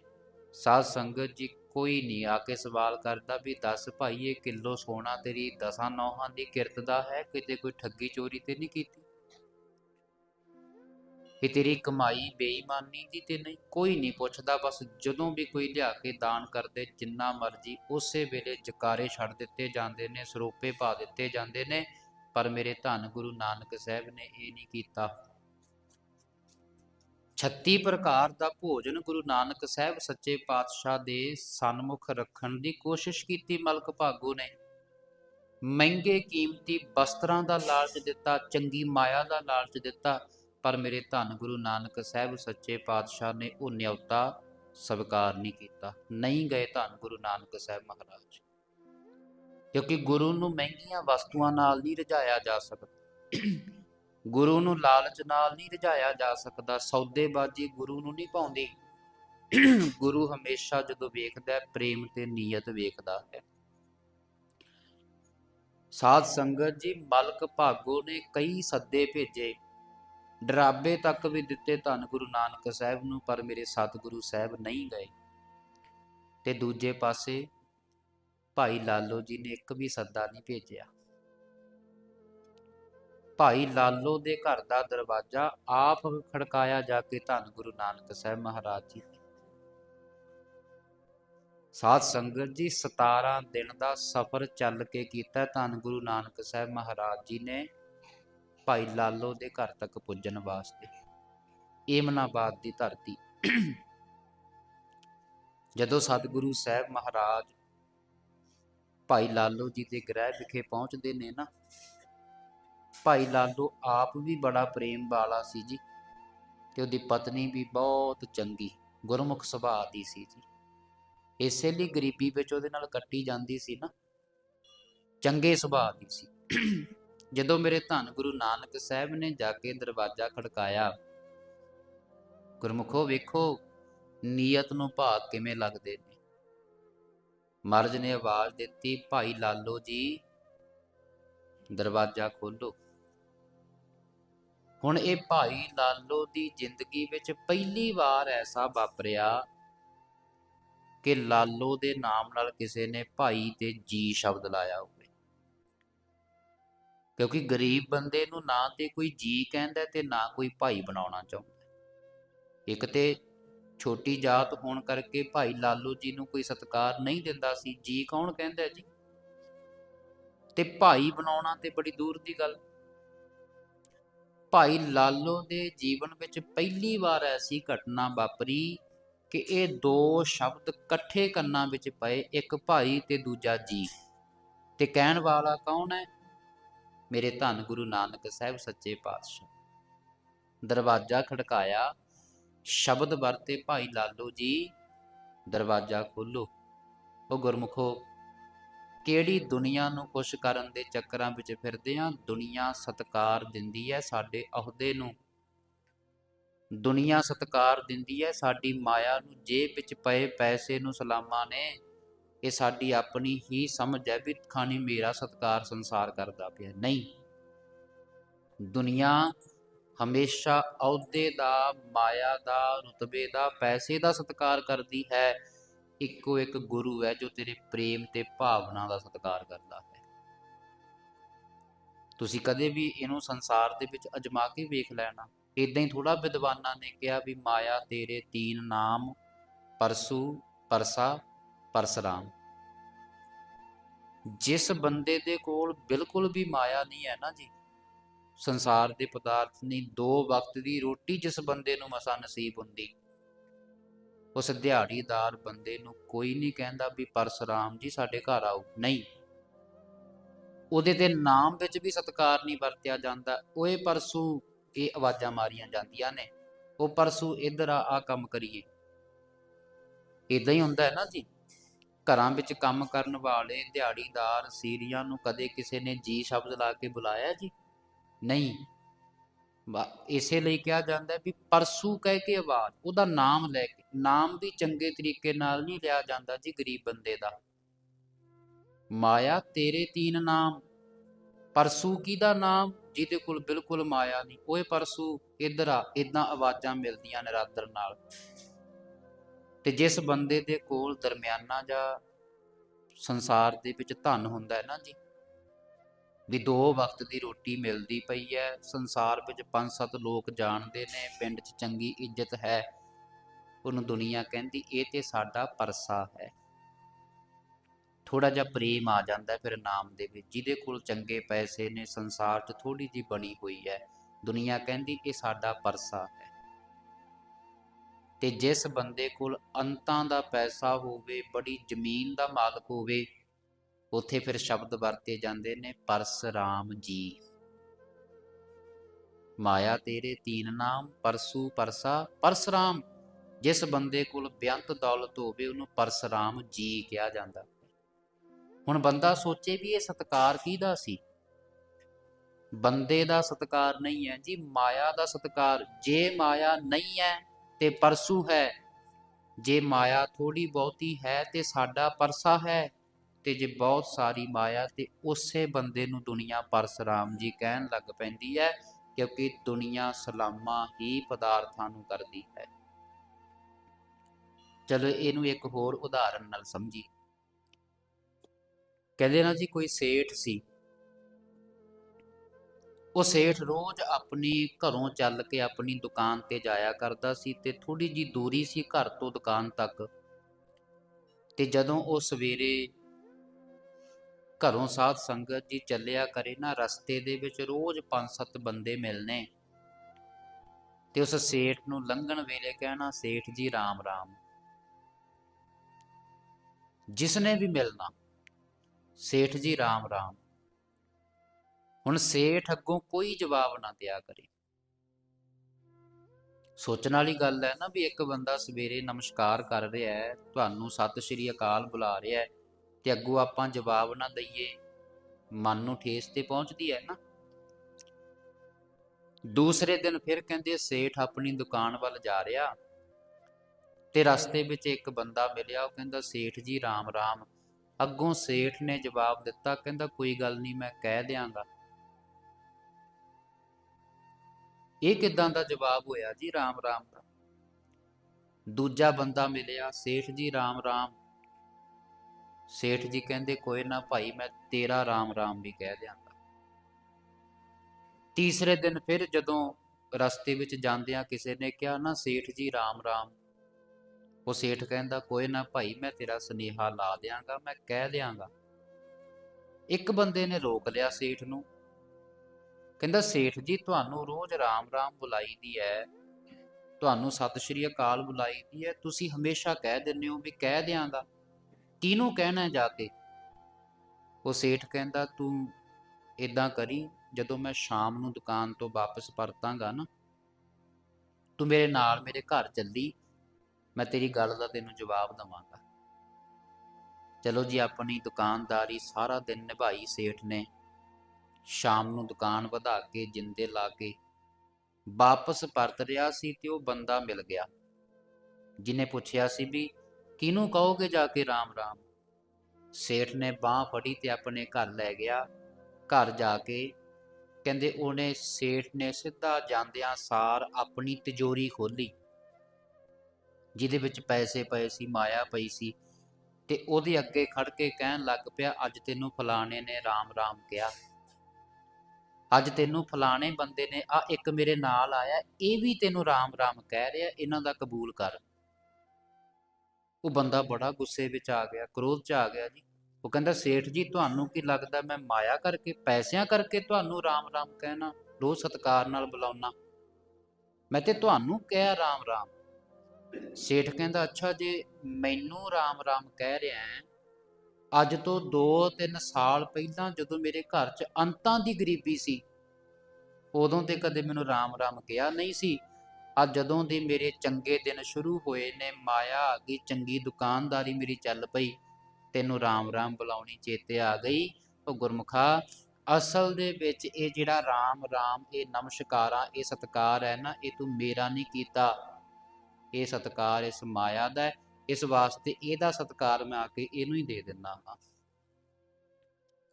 ਸਾਧ ਸੰਗਤ ਜੀ ਕੋਈ ਨਹੀਂ ਆ ਕੇ ਸਵਾਲ ਕਰਦਾ ਵੀ ਦੱਸ ਭਾਈ ਇਹ ਕਿਲੋ ਸੋਨਾ ਤੇਰੀ ਦਸਾਂ ਨੌਹਾਂ ਦੀ ਕਿਰਤ ਦਾ ਹੈ? ਕਿਤੇ ਕੋਈ ਠੱਗੀ ਚੋਰੀ ਤੇ ਨਹੀਂ ਕੀਤੀ? ਕਿ ਤੇਰੀ ਕਮਾਈ ਬੇਈਮਾਨੀ ਦੀ ਤੇ ਨਹੀਂ, ਕੋਈ ਨਹੀਂ ਪੁੱਛਦਾ, ਬਸ ਜਦੋਂ ਵੀ ਕੋਈ ਲਿਆ ਕੇ ਦਾਨ ਕਰਦੇ, ਜਿੰਨਾ ਮਰਜ਼ੀ ਉਸੇ ਵੇਲੇ ਜਕਾਰੇ ਛੱਡ ਦਿੱਤੇ ਜਾਂਦੇ ਨੇ, ਸਰੋਪੇ ਪਾ ਦਿੱਤੇ ਜਾਂਦੇ ਨੇ, ਪਰ ਮੇਰੇ ਧੰਨ ਗੁਰੂ ਨਾਨਕ ਸਾਹਿਬ ਨੇ ਇਹ ਨਹੀਂ ਕੀਤਾ। 36 ਪ੍ਰਕਾਰ ਦਾ ਭੋਜਨ ਗੁਰੂ ਨਾਨਕ ਸਾਹਿਬ ਸੱਚੇ ਪਾਤਸ਼ਾਹ ਦੇ ਸਨਮੁਖ ਰੱਖਣ ਦੀ ਕੋਸ਼ਿਸ਼ ਕੀਤੀ, ਮਲਕ ਭਾਗੂ ਨੇ। ਮਹਿੰਗੇ ਕੀਮਤੀ ਵਸਤਰਾਂ ਦਾ ਲਾਲਚ ਦਿੱਤਾ, ਚੰਗੀ ਮਾਇਆ ਦਾ ਲਾਲਚ ਦਿੱਤਾ ਪਰ ਮੇਰੇ ਧੰਨ ਗੁਰੂ ਨਾਨਕ ਸਾਹਿਬ ਸੱਚੇ ਪਾਤਸ਼ਾਹ ਨੇ ਉਹ ਨਿਯੌਤਾ ਸਵੀਕਾਰ ਨਹੀਂ ਕੀਤਾ। ਨਹੀਂ ਗਏ ਧੰਨ ਗੁਰੂ ਨਾਨਕ ਸਾਹਿਬ ਮਹਾਰਾਜ। ਕਿਉਂਕਿ ਗੁਰੂ ਨੂੰ ਮਹਿੰਗੀਆਂ ਵਸਤੂਆਂ ਨਾਲ ਨਹੀਂ ਰਜਾਇਆ ਜਾ ਸਕਦਾ। ਗੁਰੂ ਨੂੰ ਲਾਲਚ ਨਾਲ ਨਹੀਂ ਰਜਾਇਆ ਜਾ ਸਕਦਾ। ਸੌਦੇਬਾਜ਼ੀ ਗੁਰੂ ਨੂੰ ਨਹੀਂ ਪਾਉਂਦੀ ਗੁਰੂ ਹਮੇਸ਼ਾ ਜਦੋਂ ਵੇਖਦਾ ਪ੍ਰੇਮ ਤੇ ਨੀਅਤ ਵੇਖਦਾ ਹੈ। ਸਾਧ ਸੰਗਤ ਜੀ, ਮਲਕ ਭਾਗੋ ਨੇ ਕਈ ਸੱਦੇ ਭੇਜੇ। ਡਰਾਬੇ ਤੱਕ ਵੀ ਦਿੱਤੇ ਧੰਨ ਗੁਰੂ ਨਾਨਕ ਸਾਹਿਬ ਨੂੰ, ਪਰ ਮੇਰੇ ਸਤਿਗੁਰੂ ਸਾਹਿਬ ਨਹੀਂ ਗਏ। ਤੇ ਦੂਜੇ ਪਾਸੇ ਭਾਈ ਲਾਲੋ ਜੀ ਨੇ ਇੱਕ ਵੀ ਸੱਦਾ ਨਹੀਂ ਭੇਜਿਆ। ਭਾਈ ਲਾਲੋ ਦੇ ਘਰ ਦਾ ਦਰਵਾਜ਼ਾ ਆਪ ਖੜਕਾਇਆ ਜਾ ਕੇ ਧੰਨ ਗੁਰੂ ਨਾਨਕ ਸਾਹਿਬ ਮਹਾਰਾਜ ਜੀ ਨੇ। ਸਾਧ ਸੰਗਤ ਜੀ 17 ਦਿਨ ਦਾ ਸਫ਼ਰ ਚੱਲ ਕੇ ਕੀਤਾ ਧੰਨ ਗੁਰੂ ਨਾਨਕ ਸਾਹਿਬ ਮਹਾਰਾਜ ਜੀ ਨੇ। ਭਾਈ ਲਾਲੋ ਦੇ ਘਰ ਤੱਕ ਪੁੱਜਣ ਵਾਸਤੇ। ਏਮਨਾਬਾਦ ਦੀ ਧਰਤੀ। ਜਦੋਂ ਸਤਿਗੁਰੂ ਸਾਹਿਬ ਮਹਾਰਾਜ ਭਾਈ ਲਾਲੋ ਜੀ ਦੇ ਗ੍ਰਹਿ ਵਿਖੇ ਪਹੁੰਚਦੇ ਨੇ ਨਾ, ਭਾਈ ਲਾਲੋ ਆਪ ਵੀ ਬੜਾ ਪ੍ਰੇਮ ਵਾਲਾ ਸੀ ਜੀ ਤੇ ਉਹਦੀ ਪਤਨੀ ਵੀ ਬਹੁਤ ਚੰਗੀ, ਗੁਰਮੁਖ ਸੁਭਾਅ ਦੀ ਸੀ ਜੀ। ਇਸੇ ਲਈ ਗਰੀਬੀ ਵਿੱਚ ਉਹਦੇ ਨਾਲ ਕੱਟੀ ਜਾਂਦੀ ਸੀ ਨਾ, ਚੰਗੇ ਸੁਭਾਅ ਦੀ ਸੀ। ਜਦੋਂ ਮੇਰੇ ਧੰਨ ਗੁਰੂ ਨਾਨਕ ਸਾਹਿਬ ਨੇ ਜਾ ਕੇ ਦਰਵਾਜ਼ਾ ਖੜਕਾਇਆ, ਗੁਰਮੁਖੋ ਵੇਖੋ, ਨੀਅਤ ਨੂੰ ਭਾਗ ਕਿਵੇਂ ਲੱਗਦੇ ਨੇ। ਮਰਜ ਨੇ ਆਵਾਜ਼ ਦਿੱਤੀ, ਭਾਈ ਲਾਲੋ ਜੀ, ਦਰਵਾਜ਼ਾ ਖੋਲੋ। ਹੁਣ ਇਹ ਭਾਈ ਲਾਲੋ ਦੀ ਜ਼ਿੰਦਗੀ ਵਿੱਚ ਪਹਿਲੀ ਵਾਰ ਐਸਾ ਵਾਪਰਿਆ ਕਿ ਲਾਲੋ ਦੇ ਨਾਮ ਨਾਲ ਕਿਸੇ ਨੇ ਭਾਈ ਤੇ ਜੀ ਸ਼ਬਦ ਲਾਇਆ ਹੋਵੇ। ਕਿਉਂਕਿ ਗਰੀਬ ਬੰਦੇ ਨੂੰ ਨਾ ਤੇ ਕੋਈ ਜੀ ਕਹਿੰਦਾ ਤੇ ਨਾ ਕੋਈ ਭਾਈ ਬਣਾਉਣਾ ਚਾਹੁੰਦਾ। ਇੱਕ ਤੇ ਛੋਟੀ ਜਾਤ ਹੋਣ ਕਰਕੇ ਭਾਈ ਲਾਲੋ ਜੀ ਨੂੰ ਕੋਈ ਸਤਿਕਾਰ ਨਹੀਂ ਦਿੰਦਾ ਸੀ। ਜੀ ਕੌਣ ਕਹਿੰਦਾ ਜੀ? ਤੇ ਭਾਈ ਬਣਾਉਣਾ ਤੇ ਬੜੀ ਦੂਰ ਦੀ ਗੱਲ। ਭਾਈ ਲਾਲੋ ਦੇ ਜੀਵਨ ਵਿੱਚ ਪਹਿਲੀ ਵਾਰ ਐਸੀ ਘਟਨਾ ਵਾਪਰੀ ਕਿ ਇਹ ਦੋ ਸ਼ਬਦ ਇਕੱਠੇ ਕੰਨਾਂ ਵਿੱਚ ਪਏ, ਇੱਕ ਭਾਈ ਤੇ ਦੂਜਾ ਜੀ। ਤੇ ਕਹਿਣ ਵਾਲਾ ਕੌਣ ਹੈ? ਮੇਰੇ ਧੰਨ ਗੁਰੂ ਨਾਨਕ ਸਾਹਿਬ ਸੱਚੇ ਪਾਤਸ਼ਾਹ। ਦਰਵਾਜ਼ਾ ਖੜਕਾਇਆ, ਸ਼ਬਦ ਵਰਤੇ ਭਾਈ ਲਾਲੋ ਜੀ, ਦਰਵਾਜ਼ਾ ਖੋਲੋ ਉਹ ਗੁਰਮੁਖੋ, ਕਿਹੜੀ ਦੁਨੀਆ ਨੂੰ ਖੁਸ਼ ਕਰਨ ਦੇ ਚੱਕਰਾਂ ਵਿੱਚ ਫਿਰਦੇ ਆ? ਦੁਨੀਆ ਸਤਕਾਰ ਦਿੰਦੀ ਹੈ ਸਾਡੇ ਅਹੁਦੇ ਨੂੰ। ਦੁਨੀਆ ਸਤਕਾਰ ਦਿੰਦੀ ਹੈ ਸਾਡੀ ਮਾਇਆ ਨੂੰ। ਜੇਬ ਵਿੱਚ ਪਏ ਪੈਸੇ ਨੂੰ ਸਲਾਮਾਂ ਨੇ ਇਹ ਸਾਡੀ ਆਪਣੀ ਹੀ ਸਮਝ ਹੈ ਵੀ ਖਾਣੀ ਮੇਰਾ ਸਤਕਾਰ ਸੰਸਾਰ ਕਰਦਾ ਪਿਆ। ਨਹੀਂ। ਦੁਨੀਆ ਹਮੇਸ਼ਾ ਅਹੁਦੇ ਦਾ, ਮਾਇਆ ਦਾ, ਰੁਤਬੇ ਦਾ, ਪੈਸੇ ਦਾ ਸਤਕਾਰ ਕਰਦੀ ਹੈ। ਇੱਕੋ ਇੱਕ ਗੁਰੂ ਹੈ ਜੋ ਤੇਰੇ ਪ੍ਰੇਮ ਤੇ ਭਾਵਨਾ ਦਾ ਸਤਿਕਾਰ ਕਰਦਾ ਹੈ। ਤੁਸੀਂ ਕਦੇ ਵੀ ਇਹਨੂੰ ਸੰਸਾਰ ਦੇ ਵਿੱਚ ਅਜਮਾ ਕੇ ਵੇਖ ਲੈਣਾ। ਇਦਾਂ ਹੀ ਥੋੜਾ ਵਿਦਵਾਨਾਂ ਨੇ ਕਿਹਾ ਵੀ ਮਾਇਆ ਤੇਰੇ ਤੀਨ ਨਾਮ ਪਰਸੂ, ਪਰਸਾ, ਪਰਸਰਾਮ। ਜਿਸ ਬੰਦੇ ਦੇ ਕੋਲ ਬਿਲਕੁਲ ਵੀ ਮਾਇਆ ਨਹੀਂ ਹੈ ਨਾ ਜੀ, ਸੰਸਾਰ ਦੇ ਪਦਾਰਥ ਨਹੀਂ, ਦੋ ਵਕਤ ਦੀ ਰੋਟੀ ਜਿਸ ਬੰਦੇ ਨੂੰ ਮਸਾ ਨਸੀਬ ਹੁੰਦੀ। ਉਸ ਦਿਹਾੜੀਦਾਰ ਬੰਦੇ ਨੂੰ ਕੋਈ ਨਹੀਂ ਕਹਿੰਦਾ ਵੀ ਪਰਸਰਾਮ ਜੀ ਸਾਡੇ ਘਰ ਆਓ। ਨਹੀਂ। ਉਹਦੇ ਤੇ ਨਾਮ ਵਿੱਚ ਵੀ ਸਤਕਾਰ ਨਹੀਂ ਵਰਤਿਆ ਜਾਂਦਾ। ਓਏ ਪਰਸੂ, ਇਹ ਆਵਾਜ਼ਾਂ ਮਾਰੀਆਂ ਜਾਂਦੀਆਂ ਨੇ। ਉਹ ਪਰਸੂ, ਇੱਧਰ ਆ ਆ ਕੰਮ ਕਰੀਏ। ਇਦਾਂ ਹੀ ਹੁੰਦਾ ਹੈ ਨਾ ਜੀ। ਘਰਾਂ ਵਿੱਚ ਕੰਮ ਕਰਨ ਵਾਲੇ ਦਿਹਾੜੀਦਾਰ ਸੀਰੀਆਂ ਨੂੰ ਕਦੇ ਕਿਸੇ ਨੇ ਜੀ ਸ਼ਬਦ ਲਾ ਕੇ ਬੁਲਾਇਆ ਜੀ? ਨਹੀਂ। ਇਸੇ ਲਈ ਕਿਹਾ ਜਾਂਦਾ ਵੀ ਪਰਸੂ ਕਹਿ ਕੇ ਆਵਾਜ਼, ਉਹਦਾ ਨਾਮ ਲੈ ਕੇ, ਨਾਮ ਵੀ ਚੰਗੇ ਤਰੀਕੇ ਨਾਲ ਨਹੀਂ ਲਿਆ ਜਾਂਦਾ ਜੀ ਗਰੀਬ ਬੰਦੇ ਦਾ। ਮਾਇਆ ਤੇਰੇ ਤੀਨ ਨਾਮ। ਪਰਸੂ ਦਾ ਨਾਮ? ਜਿਹਦੇ ਕੋਲ ਬਿਲਕੁਲ ਮਾਇਆ ਨਹੀਂ। ਓਏ ਪਰਸੂ, ਇੱਧਰ ਆ ਇਦਾਂ ਆਵਾਜ਼ਾਂ ਮਿਲਦੀਆਂ ਨਿਰਾਦਰ ਨਾਲ। ਤੇ ਜਿਸ ਬੰਦੇ ਦੇ ਕੋਲ ਦਰਮਿਆਨਾ ਜਾਂ ਸੰਸਾਰ ਦੇ ਵਿੱਚ ਧਨ ਹੁੰਦਾ ਹੈ ਨਾ ਜੀ, ਵੀ ਦੋ ਵਕਤ ਦੀ ਰੋਟੀ ਮਿਲਦੀ ਪਈ ਹੈ, ਸੰਸਾਰ ਵਿੱਚ ਪੰਜ ਸੱਤ ਲੋਕ ਜਾਣਦੇ ਨੇ, ਪਿੰਡ 'ਚ ਚੰਗੀ ਇੱਜ਼ਤ ਹੈ, ਉਹਨੂੰ ਦੁਨੀਆ ਕਹਿੰਦੀ, ਇਹ ਤੇ ਸਾਡਾ ਪਰਸਾ ਹੈ। ਥੋੜਾ ਜਿਹਾ ਪ੍ਰੇਮ ਆ ਜਾਂਦਾ ਫਿਰ ਨਾਮ ਦੇ ਵਿੱਚ, ਜਿਹਦੇ ਕੋਲ ਚੰਗੇ ਪੈਸੇ ਨੇ, ਸੰਸਾਰ 'ਚ ਥੋੜੀ ਜੀ ਬਣੀ ਹੋਈ ਹੈ, ਦੁਨੀਆ ਕਹਿੰਦੀ, ਇਹ ਸਾਡਾ ਪਰਸਾ ਹੈ। ਤੇ ਜਿਸ ਬੰਦੇ ਕੋਲ ਅੰਤਾਂ ਦਾ ਪੈਸਾ ਹੋਵੇ, ਬੜੀ ਜ਼ਮੀਨ ਦਾ ਮਾਲਕ ਹੋਵੇ, ਉੱਥੇ ਫਿਰ ਸ਼ਬਦ ਵਰਤੇ ਜਾਂਦੇ ਨੇ ਪਰਸਰਾਮ ਜੀ। ਮਾਇਆ ਤੇਰੇ ਤੀਨ ਨਾਮ, ਪਰਸੂ ਪਰਸਾ ਪਰਸਰਾਮ ਜਿਸ ਬੰਦੇ ਕੋਲ ਬੇਅੰਤ ਦੌਲਤ ਹੋਵੇ, ਉਹਨੂੰ ਪਰਸਰਾਮ ਜੀ ਕਿਹਾ ਜਾਂਦਾ। ਹੁਣ ਬੰਦਾ ਸੋਚੇ ਵੀ ਇਹ ਸਤਕਾਰ ਕਿਹਦਾ ਸੀ? ਬੰਦੇ ਦਾ ਸਤਕਾਰ ਨਹੀਂ ਹੈ ਜੀ, ਮਾਇਆ ਦਾ ਸਤਕਾਰ। ਜੇ ਮਾਇਆ ਨਹੀਂ ਹੈ ਤੇ ਪਰਸੂ ਹੈ। ਜੇ ਮਾਇਆ ਥੋੜੀ ਬਹੁਤੀ ਹੈ ਤੇ ਸਾਡਾ ਪਰਸਾ ਹੈ। ਤੇ ਜੇ ਬਹੁਤ ਸਾਰੀ ਮਾਇਆ ਤੇ ਉਸੇ ਬੰਦੇ ਨੂੰ ਦੁਨੀਆ ਪਰਸਰਾਮ ਜੀ ਕਹਿਣ ਲੱਗ ਪੈਂਦੀ ਹੈ, ਕਿਉਂਕਿ ਦੁਨੀਆ ਸਲਾਮਾ ਹੀ ਪਦਾਰਥਾਂ ਨੂੰ ਕਰਦੀ ਹੈ। ਚਲੋ ਇਹਨੂੰ ਇੱਕ ਹੋਰ ਉਦਾਹਰਨ ਨਾਲ ਸਮਝੀ ਕਹਿੰਦੇ ਨਾ ਜੀ, ਕੋਈ ਸੇਠ ਸੀ। ਉਹ ਸੇਠ ਰੋਜ਼ ਆਪਣੀ ਘਰੋਂ ਚੱਲ ਕੇ ਆਪਣੀ ਦੁਕਾਨ ਤੇ ਜਾਇਆ ਕਰਦਾ ਸੀ ਤੇ ਥੋੜੀ ਜੀ ਦੂਰੀ ਸੀ ਘਰ ਤੋਂ ਦੁਕਾਨ ਤੱਕ। ਤੇ ਜਦੋਂ ਉਹ ਸਵੇਰੇ ਘਰੋਂ ਸਾਧ ਸੰਗਤ ਜੀ ਚੱਲਿਆ ਕਰੇ ਨਾ, ਰਸਤੇ ਦੇ ਵਿੱਚ ਰੋਜ਼ ਪੰਜ ਸੱਤ ਬੰਦੇ ਮਿਲਨੇ। ਤੇ ਉਸ ਸੇਠ ਨੂੰ ਲੰਘਣ ਵੇਲੇ ਕਹਿਣਾ, ਸੇਠ ਜੀ, ਰਾਮ ਰਾਮ। ਜਿਸਨੇ ਵੀ ਮਿਲਣਾ, ਸੇਠ ਜੀ, ਰਾਮ ਰਾਮ। ਹੁਣ ਸੇਠ ਅੱਗੋਂ ਕੋਈ ਜਵਾਬ ਨਾ ਦਿਆ ਕਰੇ। ਸੋਚਣ ਵਾਲੀ ਗੱਲ ਹੈ ਨਾ ਵੀ ਇੱਕ ਬੰਦਾ ਸਵੇਰੇ ਨਮਸਕਾਰ ਕਰ ਰਿਹਾ ਹੈ, ਤੁਹਾਨੂੰ ਸਤਿ ਸ਼੍ਰੀ ਅਕਾਲ ਬੁਲਾ ਰਿਹਾ ਹੈ ਤੇ ਅੱਗੋਂ ਆਪਾਂ ਜਵਾਬ ਨਾ ਦਈਏ, ਮਨ ਨੂੰ ਠੇਸ ਤੇ ਪਹੁੰਚਦੀ ਹੈ ਨਾ। ਦੂਸਰੇ ਦਿਨ ਫਿਰ ਕਹਿੰਦੇ ਸੇਠ ਆਪਣੀ ਦੁਕਾਨ ਵੱਲ ਜਾ ਰਿਹਾ ਤੇ ਰਸਤੇ ਵਿੱਚ ਇੱਕ ਬੰਦਾ ਮਿਲਿਆ, ਉਹ ਕਹਿੰਦਾ, ਸੇਠ ਜੀ ਰਾਮ ਰਾਮ ਅੱਗੋਂ ਸੇਠ ਨੇ ਜਵਾਬ ਦਿੱਤਾ, ਕਹਿੰਦਾ, ਕੋਈ ਗੱਲ ਨਹੀਂ, ਮੈਂ ਕਹਿ ਦਿਆਂਗਾ। ਇਹ ਕਿਦਾਂ ਦਾ ਜਵਾਬ ਹੋਇਆ ਜੀ? ਰਾਮ ਰਾਮ ਦਾ ਦੂਜਾ ਬੰਦਾ ਮਿਲਿਆ, ਸੇਠ ਜੀ, ਰਾਮ ਰਾਮ। ਸੇਠ ਜੀ ਕਹਿੰਦੇ, ਕੋਈ ਨਾ ਭਾਈ, ਮੈਂ ਤੇਰਾ ਰਾਮ ਰਾਮ ਵੀ ਕਹਿ ਦਿਆਂਗਾ। ਤੀਸਰੇ ਦਿਨ ਫਿਰ ਜਦੋਂ ਰਸਤੇ ਵਿੱਚ ਜਾਂਦਿਆਂ ਕਿਸੇ ਨੇ ਕਿਹਾ, ਨਾ, ਸੇਠ ਜੀ, ਰਾਮ ਰਾਮ। ਉਹ ਸੇਠ ਕਹਿੰਦਾ, ਕੋਈ ਨਾ ਭਾਈ, ਮੈਂ ਤੇਰਾ ਸੁਨੇਹਾ ਲਾ ਦਿਆਂਗਾ, ਮੈਂ ਕਹਿ ਦਿਆਂਗਾ। ਇੱਕ ਬੰਦੇ ਨੇ ਰੋਕ ਲਿਆ ਸੇਠ ਨੂੰ। ਕਹਿੰਦਾ, ਸੇਠ ਜੀ, ਤੁਹਾਨੂੰ ਰੋਜ਼ ਰਾਮ ਰਾਮ ਬੁਲਾਈ ਦੀ ਹੈ ਤੁਹਾਨੂੰ ਸਤਿ ਸ਼੍ਰੀ ਅਕਾਲ ਬੁਲਾਈ ਦੀ ਹੈ ਤੁਸੀਂ ਹਮੇਸ਼ਾ ਕਹਿ ਦਿੰਦੇ ਹੋ ਵੀ ਕਹਿ ਦਿਆਂਗਾ। ਕਿਹਨੂੰ ਕਹਿਣਾ ਜਾ ਕੇ? ਉਹ ਸੇਠ ਕਹਿੰਦਾ, ਤੂੰ ਇਦਾਂ ਕਰੀ, ਜਦੋਂ ਮੈਂ ਸ਼ਾਮ ਨੂੰ ਦੁਕਾਨ ਤੋਂ ਵਾਪਸ ਪਰਤਾਂਗਾ ਨਾ, ਤੂੰ ਮੇਰੇ ਨਾਲ ਮੇਰੇ ਘਰ ਚੱਲੀ, ਮੈਂ ਤੇਰੀ ਗੱਲ ਦਾ ਤੈਨੂੰ ਜਵਾਬ ਦਵਾਂਗਾ। ਚਲੋ ਜੀ, ਆਪਣੀ ਦੁਕਾਨਦਾਰੀ ਸਾਰਾ ਦਿਨ ਨਿਭਾਈ ਸੇਠ ਨੇ। ਸ਼ਾਮ ਨੂੰ ਦੁਕਾਨ ਵਧਾ ਕੇ ਜਿੰਦੇ ਲਾ ਕੇ ਵਾਪਸ ਪਰਤ ਰਿਹਾ ਸੀ ਤੇ ਉਹ ਬੰਦਾ ਮਿਲ ਗਿਆ। ਜਿਨੇ ਪੁੱਛਿਆ ਸੀ ਵੀ ਕਿਹਨੂੰ ਕਹੋਗੇ ਜਾ ਕੇ ਰਾਮ ਰਾਮ? ਸੇਠ ਨੇ ਬਾਹ ਫੜੀ ਤੇ ਆਪਣੇ ਘਰ ਲੈ ਗਿਆ। ਘਰ ਜਾ ਕੇ ਕਹਿੰਦੇ ਉਹਨੇ ਸੇਠ ਨੇ ਸਿੱਧਾ ਜਾਂਦਿਆਂ ਸਾਰ ਆਪਣੀ ਤਿਜੋਰੀ ਖੋਲੀ ਜਿਹਦੇ ਵਿੱਚ ਪੈਸੇ ਪਏ ਸੀ, ਮਾਇਆ ਪਈ ਸੀ ਤੇ ਉਹਦੇ ਅੱਗੇ ਖੜ ਕੇ ਕਹਿਣ ਲੱਗ ਪਿਆ, ਅੱਜ ਤੈਨੂੰ ਫਲਾਣੇ ਨੇ ਰਾਮ ਰਾਮ ਕਿਹਾ। ਅੱਜ ਤੈਨੂੰ ਫਲਾਣੇ ਬੰਦੇ ਨੇ ਆ ਇੱਕ ਮੇਰੇ ਨਾਲ ਆਇਆ, ਇਹ ਵੀ ਤੈਨੂੰ ਰਾਮ ਰਾਮ ਕਹਿ ਰਿਹਾ, ਇਹਨਾਂ ਦਾ ਕਬੂਲ ਕਰ। ਉਹ ਬੰਦਾ ਬੜਾ ਗੁੱਸੇ ਵਿੱਚ ਆ ਗਿਆ, ਕ੍ਰੋਧ 'ਚ ਆ ਗਿਆ ਜੀ। ਉਹ ਕਹਿੰਦਾ, ਸੇਠ ਜੀ, ਤੁਹਾਨੂੰ ਕੀ ਲੱਗਦਾ ਮੈਂ ਮਾਇਆ ਕਰਕੇ, ਪੈਸਿਆਂ ਕਰਕੇ ਤੁਹਾਨੂੰ ਰਾਮ ਰਾਮ ਕਹਿਣਾ, ਰੋਜ਼ ਸਤਕਾਰ ਨਾਲ ਬੁਲਾਉਣਾ? ਮੈਂ ਤੇ ਤੁਹਾਨੂੰ ਕਿਹਾ ਰਾਮ ਰਾਮ। ਸੇਠ ਕਹਿੰਦਾ, ਅੱਛਾ ਜੇ ਮੈਨੂੰ ਰਾਮ ਰਾਮ ਕਹਿ ਰਿਹਾ ਹੈ ਅੱਜ ਤੋਂ 2-3 ਸਾਲ ਪਹਿਲਾਂ ਜਦੋਂ ਮੇਰੇ ਘਰ 'ਚ ਅੰਤਾਂ ਦੀ ਗਰੀਬੀ ਸੀ, ਉਦੋਂ ਤੇ ਕਦੇ ਮੈਨੂੰ ਰਾਮ ਰਾਮ ਕਿਹਾ ਨਹੀਂ ਸੀ। ਅੱਜ ਜਦੋਂ ਦੇ ਮੇਰੇ ਚੰਗੇ ਦਿਨ ਸ਼ੁਰੂ ਹੋਏ ਨੇ, ਮਾਇਆ ਆ ਗਈ, ਚੰਗੀ ਦੁਕਾਨਦਾਰੀ ਮੇਰੀ ਚੱਲ ਪਈ, ਤੈਨੂੰ ਰਾਮ ਰਾਮ ਬੁਲਾਉਣੀ ਚੇਤੇ ਆ ਗਈ। ਉਹ ਗੁਰਮੁਖਾ, ਅਸਲ ਦੇ ਵਿੱਚ ਇਹ ਜਿਹੜਾ ਰਾਮ ਰਾਮ ਇਹ ਨਮਸਕਾਰਾਂ, ਇਹ ਸਤਕਾਰ ਹੈ ਨਾ, ਇਹ ਤੂੰ ਮੇਰਾ ਨਹੀਂ ਕੀਤਾ। ਇਹ ਸਤਕਾਰ ਇਸ ਮਾਇਆ ਦਾ ਹੈ। ਇਸ ਵਾਸਤੇ ਇਹਦਾ ਸਤਕਾਰ ਮੈਂ ਆ ਕੇ ਇਹਨੂੰ ਹੀ ਦੇ ਦਿੰਦਾ ਹਾਂ।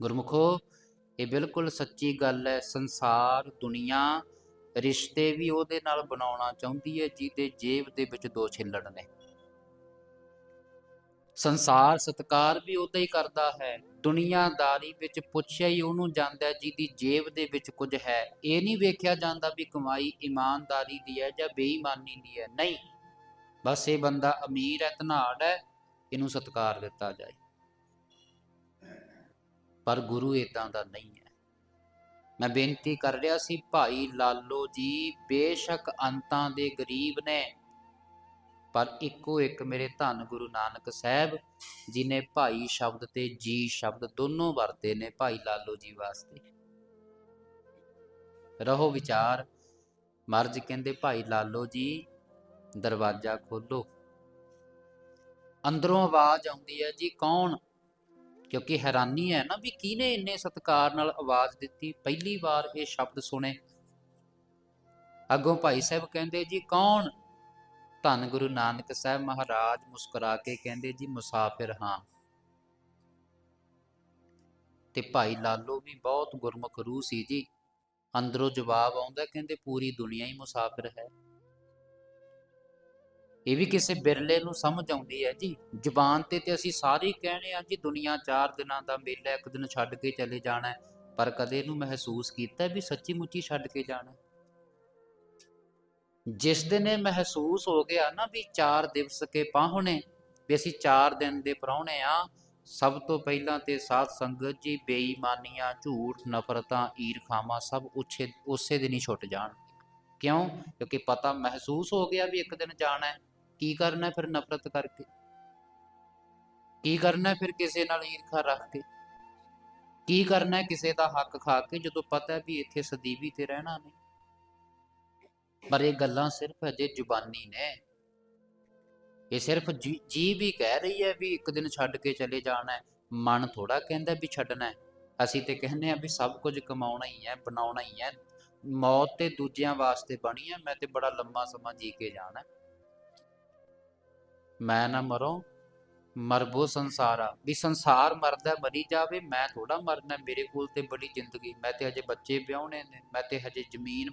ਗੁਰਮੁਖੋ, ਇਹ ਬਿਲਕੁਲ ਸੱਚੀ ਗੱਲ ਹੈ, ਸੰਸਾਰ, ਦੁਨੀਆ, ਰਿਸ਼ਤੇ ਵੀ ਉਹਦੇ ਨਾਲ ਬਣਾਉਣਾ ਚਾਹੁੰਦੀ ਹੈ, ਜਿਹਦੇ ਜੇਬ ਦੇ ਵਿੱਚ ਦੋ ਛਿੱਲੜ ਨੇ। ਸੰਸਾਰ ਸਤਕਾਰ ਵੀ ਉਹਦਾ ਹੀ ਕਰਦਾ ਹੈ, ਦੁਨੀਆਦਾਰੀ ਵਿੱਚ ਪੁੱਛਿਆ ਹੀ ਉਹਨੂੰ ਜਾਂਦਾ ਜਿਹਦੀ ਜੇਬ ਦੇ ਵਿੱਚ ਕੁਝ ਹੈ। ਇਹ ਨਹੀਂ ਵੇਖਿਆ ਜਾਂਦਾ ਵੀ ਕਮਾਈ ਇਮਾਨਦਾਰੀ ਦੀ ਹੈ ਜਾਂ ਬੇਈਮਾਨੀ ਦੀ ਹੈ। ਨਹੀਂ ਬਸ ਇਹ ਬੰਦਾ ਅਮੀਰ ਹੈ, ਧਨਾੜ ਹੈ, ਇਹਨੂੰ ਸਤਕਾਰ ਦਿੱਤਾ ਜਾਏ। ਪਰ ਗੁਰੂ ਇਦਾਂ ਦਾ ਨਹੀਂ ਹੈ। ਮੈਂ ਬੇਨਤੀ ਕਰ ਰਿਹਾ ਸੀ, ਭਾਈ ਲਾਲੋ ਜੀ, ਬੇਸ਼ੱਕ ਅੰਤਾਂ ਦੇ ਗਰੀਬ ਨੇ, ਪਰ ਇੱਕੋ ਇੱਕ ਮੇਰੇ ਧੰਨ ਗੁਰੂ ਨਾਨਕ ਸਾਹਿਬ, ਜਿਨੇ ਭਾਈ ਸ਼ਬਦ ਤੇ ਜੀ ਸ਼ਬਦ ਦੋਨੋਂ ਵਰਤੇ ਨੇ ਭਾਈ ਲਾਲੋ ਜੀ ਵਾਸਤੇ। ਰਹੋ ਵਿਚਾਰ। ਮਰਜ ਕਹਿੰਦੇ ਭਾਈ ਲਾਲੋ ਜੀ ਦਰਵਾਜ਼ਾ ਖੋਲੋ ਅੰਦਰੋਂ ਆਵਾਜ਼ ਆਉਂਦੀ ਹੈ, ਜੀ ਕੌਣ? ਕਿਉਂਕਿ ਹੈਰਾਨੀ ਹੈ ਨਾ ਵੀ ਕਿਹਨੇ ਇੰਨੇ ਸਤਕਾਰ ਨਾਲ ਆਵਾਜ਼ ਦਿੱਤੀ? ਪਹਿਲੀ ਵਾਰ ਇਹ ਸ਼ਬਦ ਸੁਣੇ। ਅੱਗੋਂ ਭਾਈ ਸਾਹਿਬ ਕਹਿੰਦੇ, ਜੀ ਕੌਣ? ਧੰਨ ਗੁਰੂ ਨਾਨਕ ਸਾਹਿਬ ਮਹਾਰਾਜ ਮੁਸਕਰਾ ਕੇ ਕਹਿੰਦੇ, ਜੀ ਮੁਸਾਫਿਰ ਹਾਂ। ਤੇ ਭਾਈ ਲਾਲੋ ਵੀ ਬਹੁਤ ਗੁਰਮੁਖ ਰੂਹ ਸੀ ਜੀ। ਅੰਦਰੋਂ ਜਵਾਬ ਆਉਂਦਾ, ਕਹਿੰਦੇ, ਪੂਰੀ ਦੁਨੀਆ ਹੀ ਮੁਸਾਫਿਰ ਹੈ। ਇਹ ਵੀ ਕਿਸੇ ਬਿਰਲੇ ਨੂੰ ਸਮਝ ਆਉਂਦੀ ਹੈ ਜੀ। ਜ਼ੁਬਾਨ ਤੇ ਤੇ ਅਸੀਂ ਸਾਰੇ ਹੀ ਕਹਿੰਦੇ ਆ ਜੀ, ਦੁਨੀਆ ਚਾਰ ਦਿਨਾਂ ਦਾ ਮੇਲਾ, ਇੱਕ ਦਿਨ ਛੱਡ ਕੇ ਚਲੇ ਜਾਣਾ ਪਰ ਕਦੇ ਇਹਨੂੰ ਮਹਿਸੂਸ ਕੀਤਾ ਵੀ ਸੱਚੀ ਮੁੱਚੀ ਛੱਡ ਕੇ ਜਾਣਾ ਜਿਸ ਦਿਨ ਇਹ ਮਹਿਸੂਸ ਹੋ ਗਿਆ ਨਾ ਵੀ ਚਾਰ ਦਿਵਸ ਕੇ ਪਾਹੁਣੇ, ਵੀ ਅਸੀਂ ਚਾਰ ਦਿਨ ਦੇ ਪ੍ਰਾਹੁਣੇ ਆ ਸਭ ਤੋਂ ਪਹਿਲਾਂ ਤੇ ਸਾਧ ਸੰਗਤ ਜੀ, ਬੇਈਮਾਨੀਆਂ, ਝੂਠ, ਨਫ਼ਰਤਾਂ, ਈਰਖਾਵਾਂ ਸਭ ਉਛੇ, ਉਸੇ ਦਿਨ ਹੀ ਛੁੱਟ ਜਾਣ। ਕਿਉਂ? ਕਿਉਂਕਿ ਪਤਾ ਮਹਿਸੂਸ ਹੋ ਗਿਆ ਵੀ ਇੱਕ ਦਿਨ ਜਾਣਾ ਹੈ। ਕੀ ਕਰਨਾ ਫਿਰ ਨਫ਼ਰਤ ਕਰਕੇ? ਕੀ ਕਰਨਾ ਫਿਰ ਕਿਸੇ ਨਾਲ ਈਰਖਾ ਰੱਖ ਕੇ? ਕੀ ਕਰਨਾ ਕਿਸੇ ਦਾ ਹੱਕ ਖਾ ਕੇ ਜਦੋਂ ਪਤਾ ਵੀ ਇੱਥੇ ਸਦੀਵੀ ਤੇ ਰਹਿਣਾ ਨਹੀਂ? ਪਰ ਇਹ ਗੱਲਾਂ ਸਿਰਫ ਅਜੇ ਜ਼ੁਬਾਨੀ ਨੇ। ਇਹ ਸਿਰਫ ਜੀ ਜੀ ਵੀ ਕਹਿ ਰਹੀ ਹੈ ਵੀ ਇੱਕ ਦਿਨ ਛੱਡ ਕੇ ਚਲੇ ਜਾਣਾ ਹੈ। ਮਨ ਥੋੜਾ ਕਹਿੰਦਾ ਵੀ ਛੱਡਣਾ ਹੈ। ਅਸੀਂ ਤੇ ਕਹਿੰਦੇ ਆ ਵੀ ਸਭ ਕੁਝ ਕਮਾਉਣਾ ਹੀ ਹੈ, ਬਣਾਉਣਾ ਹੀ ਹੈ। ਮੌਤ ਤੇ ਦੂਜਿਆਂ ਵਾਸਤੇ ਬਣੀ ਹੈ, ਮੈਂ ਤੇ ਬੜਾ ਲੰਮਾ ਸਮਾਂ ਜੀ ਕੇ ਜਾਣਾ ਮੈਂ ਨਾ ਮਰੋ, ਮਰਬੋ ਸੰਸਾਰਾ ਵੀ ਸੰਸਾਰ ਮਰਦਾ, ਮਰੀ ਜਾਵੇ, ਮੈਂ ਥੋੜਾ ਮਰਨਾ, ਮੇਰੇ ਕੋਲ ਤੇ ਬੜੀ ਜ਼ਿੰਦਗੀ। ਮੈਂ ਤੇ ਹਜੇ ਬੱਚੇ ਵਿਆਹੁਣੇ ਨੇ, ਮੈਂ ਤੇ ਹਜੇ ਜ਼ਮੀਨ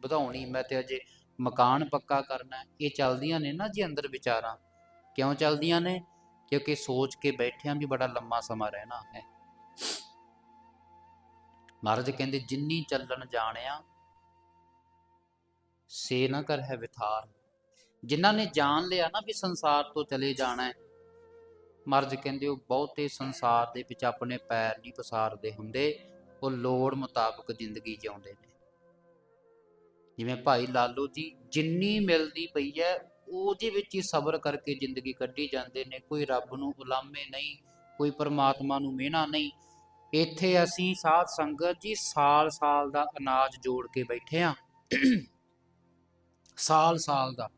ਵਧਾਉਣੀ, ਮੈਂ ਤੇ ਹਜੇ ਮਕਾਨ ਪੱਕਾ ਕਰਨਾ, ਇਹ ਚੱਲਦੀਆਂ ਨੇ ਨਾ ਜੀ ਅੰਦਰ ਵਿਚਾਰਾਂ। ਕਿਉਂ ਚੱਲਦੀਆਂ ਨੇ? ਕਿਉਂਕਿ ਸੋਚ ਕੇ ਬੈਠਿਆਂ ਵੀ ਬੜਾ ਲੰਮਾ ਸਮਾਂ ਰਹਿਣਾ ਹੈ। ਮਹਾਰਾਜ ਕਹਿੰਦੇ, ਜਿੰਨੀ ਚੱਲਣ ਜਾਣਿਆ, ਸੇ ਨਾ ਕਰ ਹੈ ਵਿਥਾਰ। ਜਿਨ੍ਹਾਂ ਨੇ ਜਾਣ ਲਿਆ ਨਾ ਵੀ ਸੰਸਾਰ ਤੋਂ ਚਲੇ ਜਾਣਾ ਹੈ ਮਹਾਰਾਜ ਕਹਿੰਦੇ ਉਹ ਬਹੁਤੇ ਸੰਸਾਰ ਦੇ ਵਿੱਚ ਆਪਣੇ ਪੈਰ ਨਹੀਂ ਪਸਾਰਦੇ ਹੁੰਦੇ, ਉਹ ਲੋੜ ਮੁਤਾਬਕ ਜ਼ਿੰਦਗੀ ਜਿਉਂਦੇ ਨੇ। ਜਿਵੇਂ ਭਾਈ ਲਾਲੋ ਜੀ ਜਿੰਨੀ ਮਿਲਦੀ ਪਈ ਹੈ, ਉਹਦੇ ਵਿੱਚ ਹੀ ਸਬਰ ਕਰਕੇ ਜ਼ਿੰਦਗੀ ਕੱਢੀ ਜਾਂਦੇ ਨੇ, ਕੋਈ ਰੱਬ ਨੂੰ ਉਲਾਮੇ ਨਹੀਂ, ਕੋਈ ਪਰਮਾਤਮਾ ਨੂੰ ਮਿਹਣਾ ਨਹੀਂ। ਇੱਥੇ ਅਸੀਂ ਸਾਧ ਸੰਗਤ ਜੀ ਸਾਲ ਸਾਲ ਦਾ ਅਨਾਜ ਜੋੜ ਕੇ ਬੈਠੇ ਆ ਸਾਲ ਸਾਲ ਦਾ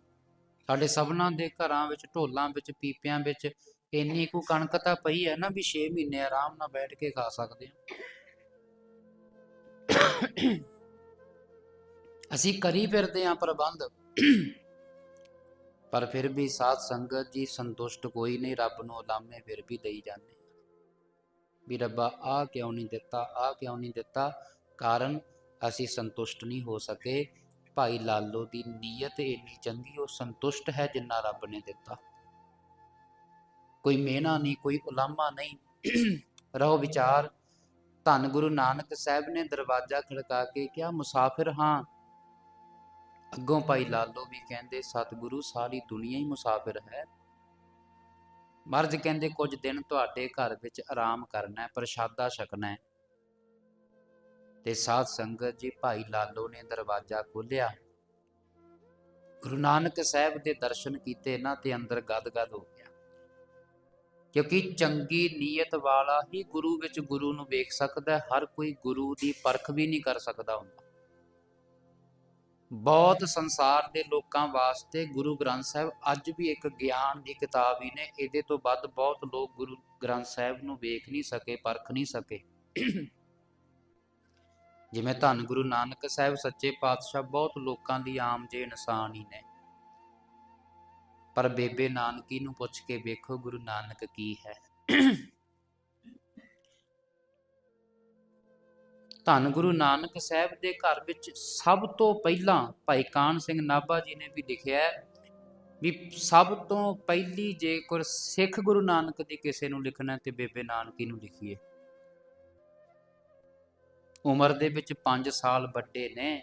ਸਾਡੇ ਸਭਨਾਂ ਦੇ ਘਰਾਂ ਵਿੱਚ, ਢੋਲਾਂ ਵਿੱਚ, ਪੀਪਿਆਂ ਵਿੱਚ ਇੰਨੀ ਕੁ ਕਣਕ ਤਾਂ ਪਈ ਹੈ ਨਾ ਵੀ 6 ਮਹੀਨੇ ਆਰਾਮ ਨਾਲ ਬੈਠ ਕੇ ਖਾ ਸਕਦੇ ਹਾਂ। ਅਸੀਂ ਕਰੀ ਫਿਰਦੇ ਹਾਂ ਪ੍ਰਬੰਧ, ਪਰ ਫਿਰ ਵੀ ਸਾਧ ਸੰਗਤ ਜੀ ਸੰਤੁਸ਼ਟ ਕੋਈ ਨਹੀਂ, ਰੱਬ ਨੂੰ ਉਲਾਮੇ ਫਿਰ ਵੀ ਦੇਈ ਜਾਂਦੇ ਵੀ ਰੱਬਾ ਆ ਕਿਉਂ ਨਹੀਂ ਦਿੱਤਾ ਆ ਕਿਉਂ ਨਹੀਂ ਦਿੱਤਾ? ਕਾਰਨ ਅਸੀਂ ਸੰਤੁਸ਼ਟ ਨਹੀਂ ਹੋ ਸਕੇ। ਭਾਈ ਲਾਲੋ ਦੀ ਨੀਅਤ ਇੰਨੀ ਚੰਗੀ, ਉਹ ਸੰਤੁਸ਼ਟ ਹੈ ਜਿੰਨਾ ਰੱਬ ਨੇ ਦਿੱਤਾ। ਕੋਈ ਮਿਹਨਾ ਨਹੀਂ, ਕੋਈ ਉਲਾਮਾ ਨਹੀਂ। ਰਹੋ ਵਿਚਾਰ। ਧੰਨ ਗੁਰੂ ਨਾਨਕ ਸਾਹਿਬ ਨੇ ਦਰਵਾਜ਼ਾ ਖੜਕਾ ਕੇ ਕਿਹਾ, ਮੁਸਾਫਿਰ ਹਾਂ। ਅੱਗੋਂ ਭਾਈ ਲਾਲੋ ਵੀ ਕਹਿੰਦੇ, ਸਤਿਗੁਰੂ ਸਾਰੀ ਦੁਨੀਆ ਹੀ ਮੁਸਾਫਿਰ ਹੈ। ਮਰਜ ਕਹਿੰਦੇ, ਕੁਝ ਦਿਨ ਤੁਹਾਡੇ ਘਰ ਵਿੱਚ ਆਰਾਮ ਕਰਨਾ ਹੈ, ਪ੍ਰਸ਼ਾਦਾ ਛਕਣਾ ਹੈ। ਤੇ ਸਾਧ ਸੰਗਤ ਜੀ ਭਾਈ ਲਾਲੋ ਨੇ ਦਰਵਾਜ਼ਾ ਖੋਲ੍ਹਿਆ। ਗੁਰੂ ਨਾਨਕ ਸਾਹਿਬ ਦੇ ਦਰਸ਼ਨ ਕੀਤੇ ਨਾ ਤੇ ਅੰਦਰ ਗਦਗਦ ਹੋ ਗਿਆ। ਕਿਉਂਕਿ ਚੰਗੀ ਨੀਅਤ ਵਾਲਾ ਹੀ ਗੁਰੂ ਵਿੱਚ ਗੁਰੂ ਨੂੰ ਵੇਖ ਸਕਦਾ ਹਰ ਕੋਈ ਗੁਰੂ ਦੀ ਪਰਖ ਵੀ ਨਹੀਂ ਕਰ ਸਕਦਾ ਹੁੰਦਾ। ਬਹੁਤ ਸੰਸਾਰ ਦੇ ਲੋਕਾਂ ਵਾਸਤੇ ਗੁਰੂ ਗ੍ਰੰਥ ਸਾਹਿਬ ਅੱਜ ਵੀ ਇੱਕ ਗਿਆਨ ਦੀ ਕਿਤਾਬ ਹੀ ਨੇ, ਇਹਦੇ ਤੋਂ ਵੱਧ ਬਹੁਤ ਲੋਕ ਗੁਰੂ ਗ੍ਰੰਥ ਸਾਹਿਬ ਨੂੰ ਵੇਖ ਨਹੀਂ ਸਕੇ, ਪਰਖ ਨਹੀਂ ਸਕੇ। ਜਿਵੇਂ ਧੰਨ ਗੁਰੂ ਨਾਨਕ ਸਾਹਿਬ ਸੱਚੇ ਪਾਤਸ਼ਾਹ ਬਹੁਤ ਲੋਕਾਂ ਦੀ ਆਮ ਜੇ ਇਨਸਾਨ ਹੀ ਨੇ। ਪਰ ਬੇਬੇ ਨਾਨਕੀ ਨੂੰ ਪੁੱਛ ਕੇ ਵੇਖੋ ਗੁਰੂ ਨਾਨਕ ਕੀ ਹੈ। ਧੰਨ ਗੁਰੂ ਨਾਨਕ ਸਾਹਿਬ ਦੇ ਘਰ ਵਿੱਚ ਸਭ ਤੋਂ ਪਹਿਲਾਂ ਭਾਈ ਕਾਨ ਸਿੰਘ ਨਾਭਾ ਜੀ ਨੇ ਵੀ ਲਿਖਿਆ ਹੈ ਵੀ ਸਭ ਤੋਂ ਪਹਿਲੀ ਜੇਕਰ ਸਿੱਖ ਗੁਰੂ ਨਾਨਕ ਦੀ ਕਿਸੇ ਨੂੰ ਲਿਖਣਾ ਤੇ ਬੇਬੇ ਨਾਨਕੀ ਨੂੰ ਲਿਖੀਏ। ਉਮਰ ਦੇ ਵਿੱਚ 5 ਸਾਲ ਵੱਡੇ ਨੇ।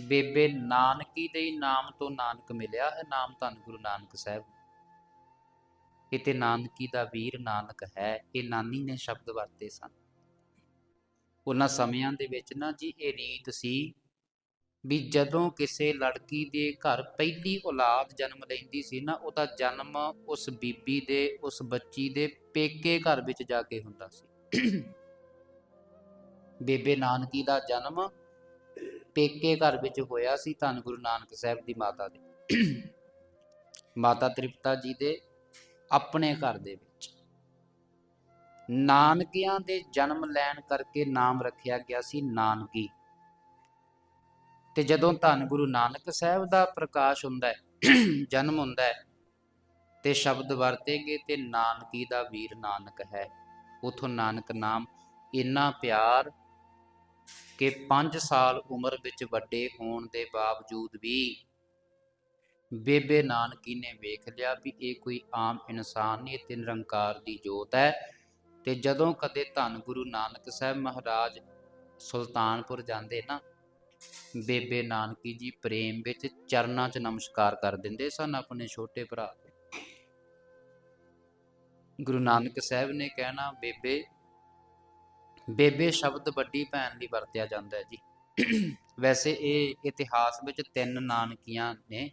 ਬੇਬੇ ਨਾਨਕੀ ਦੇ ਨਾਮ ਤੋਂ ਨਾਨਕ ਮਿਲਿਆ ਹੈ, ਨਾਮ ਧੰਨ ਗੁਰੂ ਨਾਨਕ ਸਾਹਿਬ। ਇਤੇ ਨਾਨਕੀ ਦਾ ਵੀਰ ਨਾਨਕ ਹੈ, ਇਹ ਨਾਨੀ ਨੇ ਸ਼ਬਦ ਵਰਤੇ ਸਨ। ਉਹਨਾਂ ਸਮਿਆਂ ਦੇ ਵਿੱਚ ਨਾ ਜੀ ਇਹ ਰੀਤ ਸੀ ਵੀ ਜਦੋਂ ਕਿਸੇ ਲੜਕੀ ਦੇ ਘਰ ਪਹਿਲੀ ਔਲਾਦ ਜਨਮ ਲੈਂਦੀ ਸੀ ਨਾ, ਉਹਦਾ ਜਨਮ ਉਸ ਬੀਬੀ ਦੇ, ਉਸ ਬੱਚੀ ਦੇ ਪੇਕੇ ਘਰ ਵਿੱਚ ਜਾ ਕੇ ਹੁੰਦਾ ਸੀ। ਬੇਬੇ ਨਾਨਕੀ ਦਾ ਜਨਮ ਪੇਕੇ ਘਰ ਵਿੱਚ ਹੋਇਆ ਸੀ ਧੰਨ ਗੁਰੂ ਨਾਨਕ ਸਾਹਿਬ ਦੀ ਮਾਤਾ ਦੇ। ਮਾਤਾ ਤ੍ਰਿਪਤਾ ਜੀ ਦੇ ਆਪਣੇ ਘਰ ਦੇ ਵਿੱਚ। ਨਾਨਕਿਆਂ ਦੇ ਜਨਮ ਲੈਣ ਕਰਕੇ ਨਾਮ ਰੱਖਿਆ ਗਿਆ ਸੀ ਨਾਨਕੀ। ਤੇ ਜਦੋਂ ਧੰਨ ਗੁਰੂ ਨਾਨਕ ਸਾਹਿਬ ਦਾ ਪ੍ਰਕਾਸ਼ ਹੁੰਦਾ ਹੈ, ਜਨਮ ਹੁੰਦਾ ਹੈ, ਤੇ ਸ਼ਬਦ ਵਰਤੇਗੇ ਤੇ ਨਾਨਕੀ ਦਾ ਵੀਰ ਨਾਨਕ ਹੈ। ਉਥੋਂ ਨਾਨਕ ਨਾਮ ਇੰਨਾ ਪਿਆਰ ਕਿ 5 ਸਾਲ ਉਮਰ ਵਿੱਚ ਵੱਡੇ ਹੋਣ ਦੇ ਬਾਵਜੂਦ ਵੀ ਬੇਬੇ ਨਾਨਕੀ ਨੇ ਵੇਖ ਲਿਆ ਵੀ ਇਹ ਕੋਈ ਆਮ ਇਨਸਾਨ ਨਹੀਂ ਤੇ ਨਿਰੰਕਾਰ ਦੀ ਜੋਤ ਹੈ। ਤੇ ਜਦੋਂ ਕਦੇ ਧੰਨ ਗੁਰੂ ਨਾਨਕ ਸਾਹਿਬ ਮਹਾਰਾਜ ਸੁਲਤਾਨਪੁਰ ਜਾਂਦੇ ਨਾ, ਬੇਬੇ ਨਾਨਕੀ ਜੀ ਪ੍ਰੇਮ ਵਿੱਚ ਚਰਨਾਂ 'ਚ ਨਮਸਕਾਰ ਕਰ ਦਿੰਦੇ ਸਨ ਆਪਣੇ ਛੋਟੇ ਭਰਾ ਗੁਰੂ ਨਾਨਕ ਸਾਹਿਬ ਨੇ ਕਹਿਣਾ, ਬੇਬੇ ਬੇਬੇ ਸ਼ਬਦ ਵੱਡੀ ਭੈਣ ਲਈ ਵਰਤਿਆ ਜਾਂਦਾ ਹੈ ਜੀ। ਵੈਸੇ ਇਹ ਇਤਿਹਾਸ ਵਿੱਚ ਤਿੰਨ ਨਾਨਕੀਆਂ ਨੇ।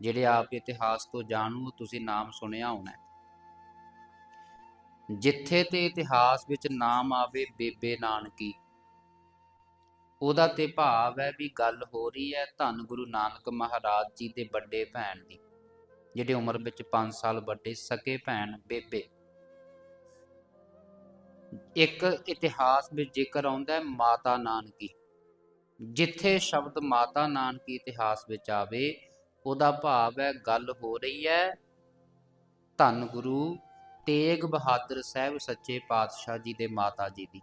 ਜਿਹੜੇ ਆਪ ਇਤਿਹਾਸ ਤੋਂ ਜਾਣੂ ਤੁਸੀਂ ਨਾਮ ਸੁਣਿਆ ਹੋਣਾ ਜਿੱਥੇ ਤੇ ਇਤਿਹਾਸ ਵਿੱਚ ਨਾਮ ਆਵੇ ਬੇਬੇ ਨਾਨਕੀ, ਉਹਦਾ ਤੇ ਭਾਵ ਹੈ ਵੀ ਗੱਲ ਹੋ ਰਹੀ ਹੈ ਧੰਨ ਗੁਰੂ ਨਾਨਕ ਮਹਾਰਾਜ ਜੀ ਦੇ ਵੱਡੇ ਭੈਣ ਦੀ, ਜਿਹੜੇ ਉਮਰ ਵਿੱਚ 5 ਸਾਲ ਵੱਡੇ ਸਕੇ ਭੈਣ ਬੇਬੇ। ਇੱਕ ਇਤਿਹਾਸ ਵਿੱਚ ਜ਼ਿਕਰ ਆਉਂਦਾ ਹੈ ਮਾਤਾ ਨਾਨਕੀ। ਜਿੱਥੇ ਸ਼ਬਦ ਮਾਤਾ ਨਾਨਕੀ ਇਤਿਹਾਸ ਵਿੱਚ ਆਵੇ, ਉਹਦਾ ਭਾਵ ਹੈ, ਗੱਲ ਹੋ ਰਹੀ ਹੈ। ਧੰਨ ਗੁਰੂ ਤੇਗ ਬਹਾਦਰ ਸਾਹਿਬ ਸੱਚੇ ਪਾਤਸ਼ਾਹ ਜੀ ਦੇ ਮਾਤਾ ਜੀ ਦੀ।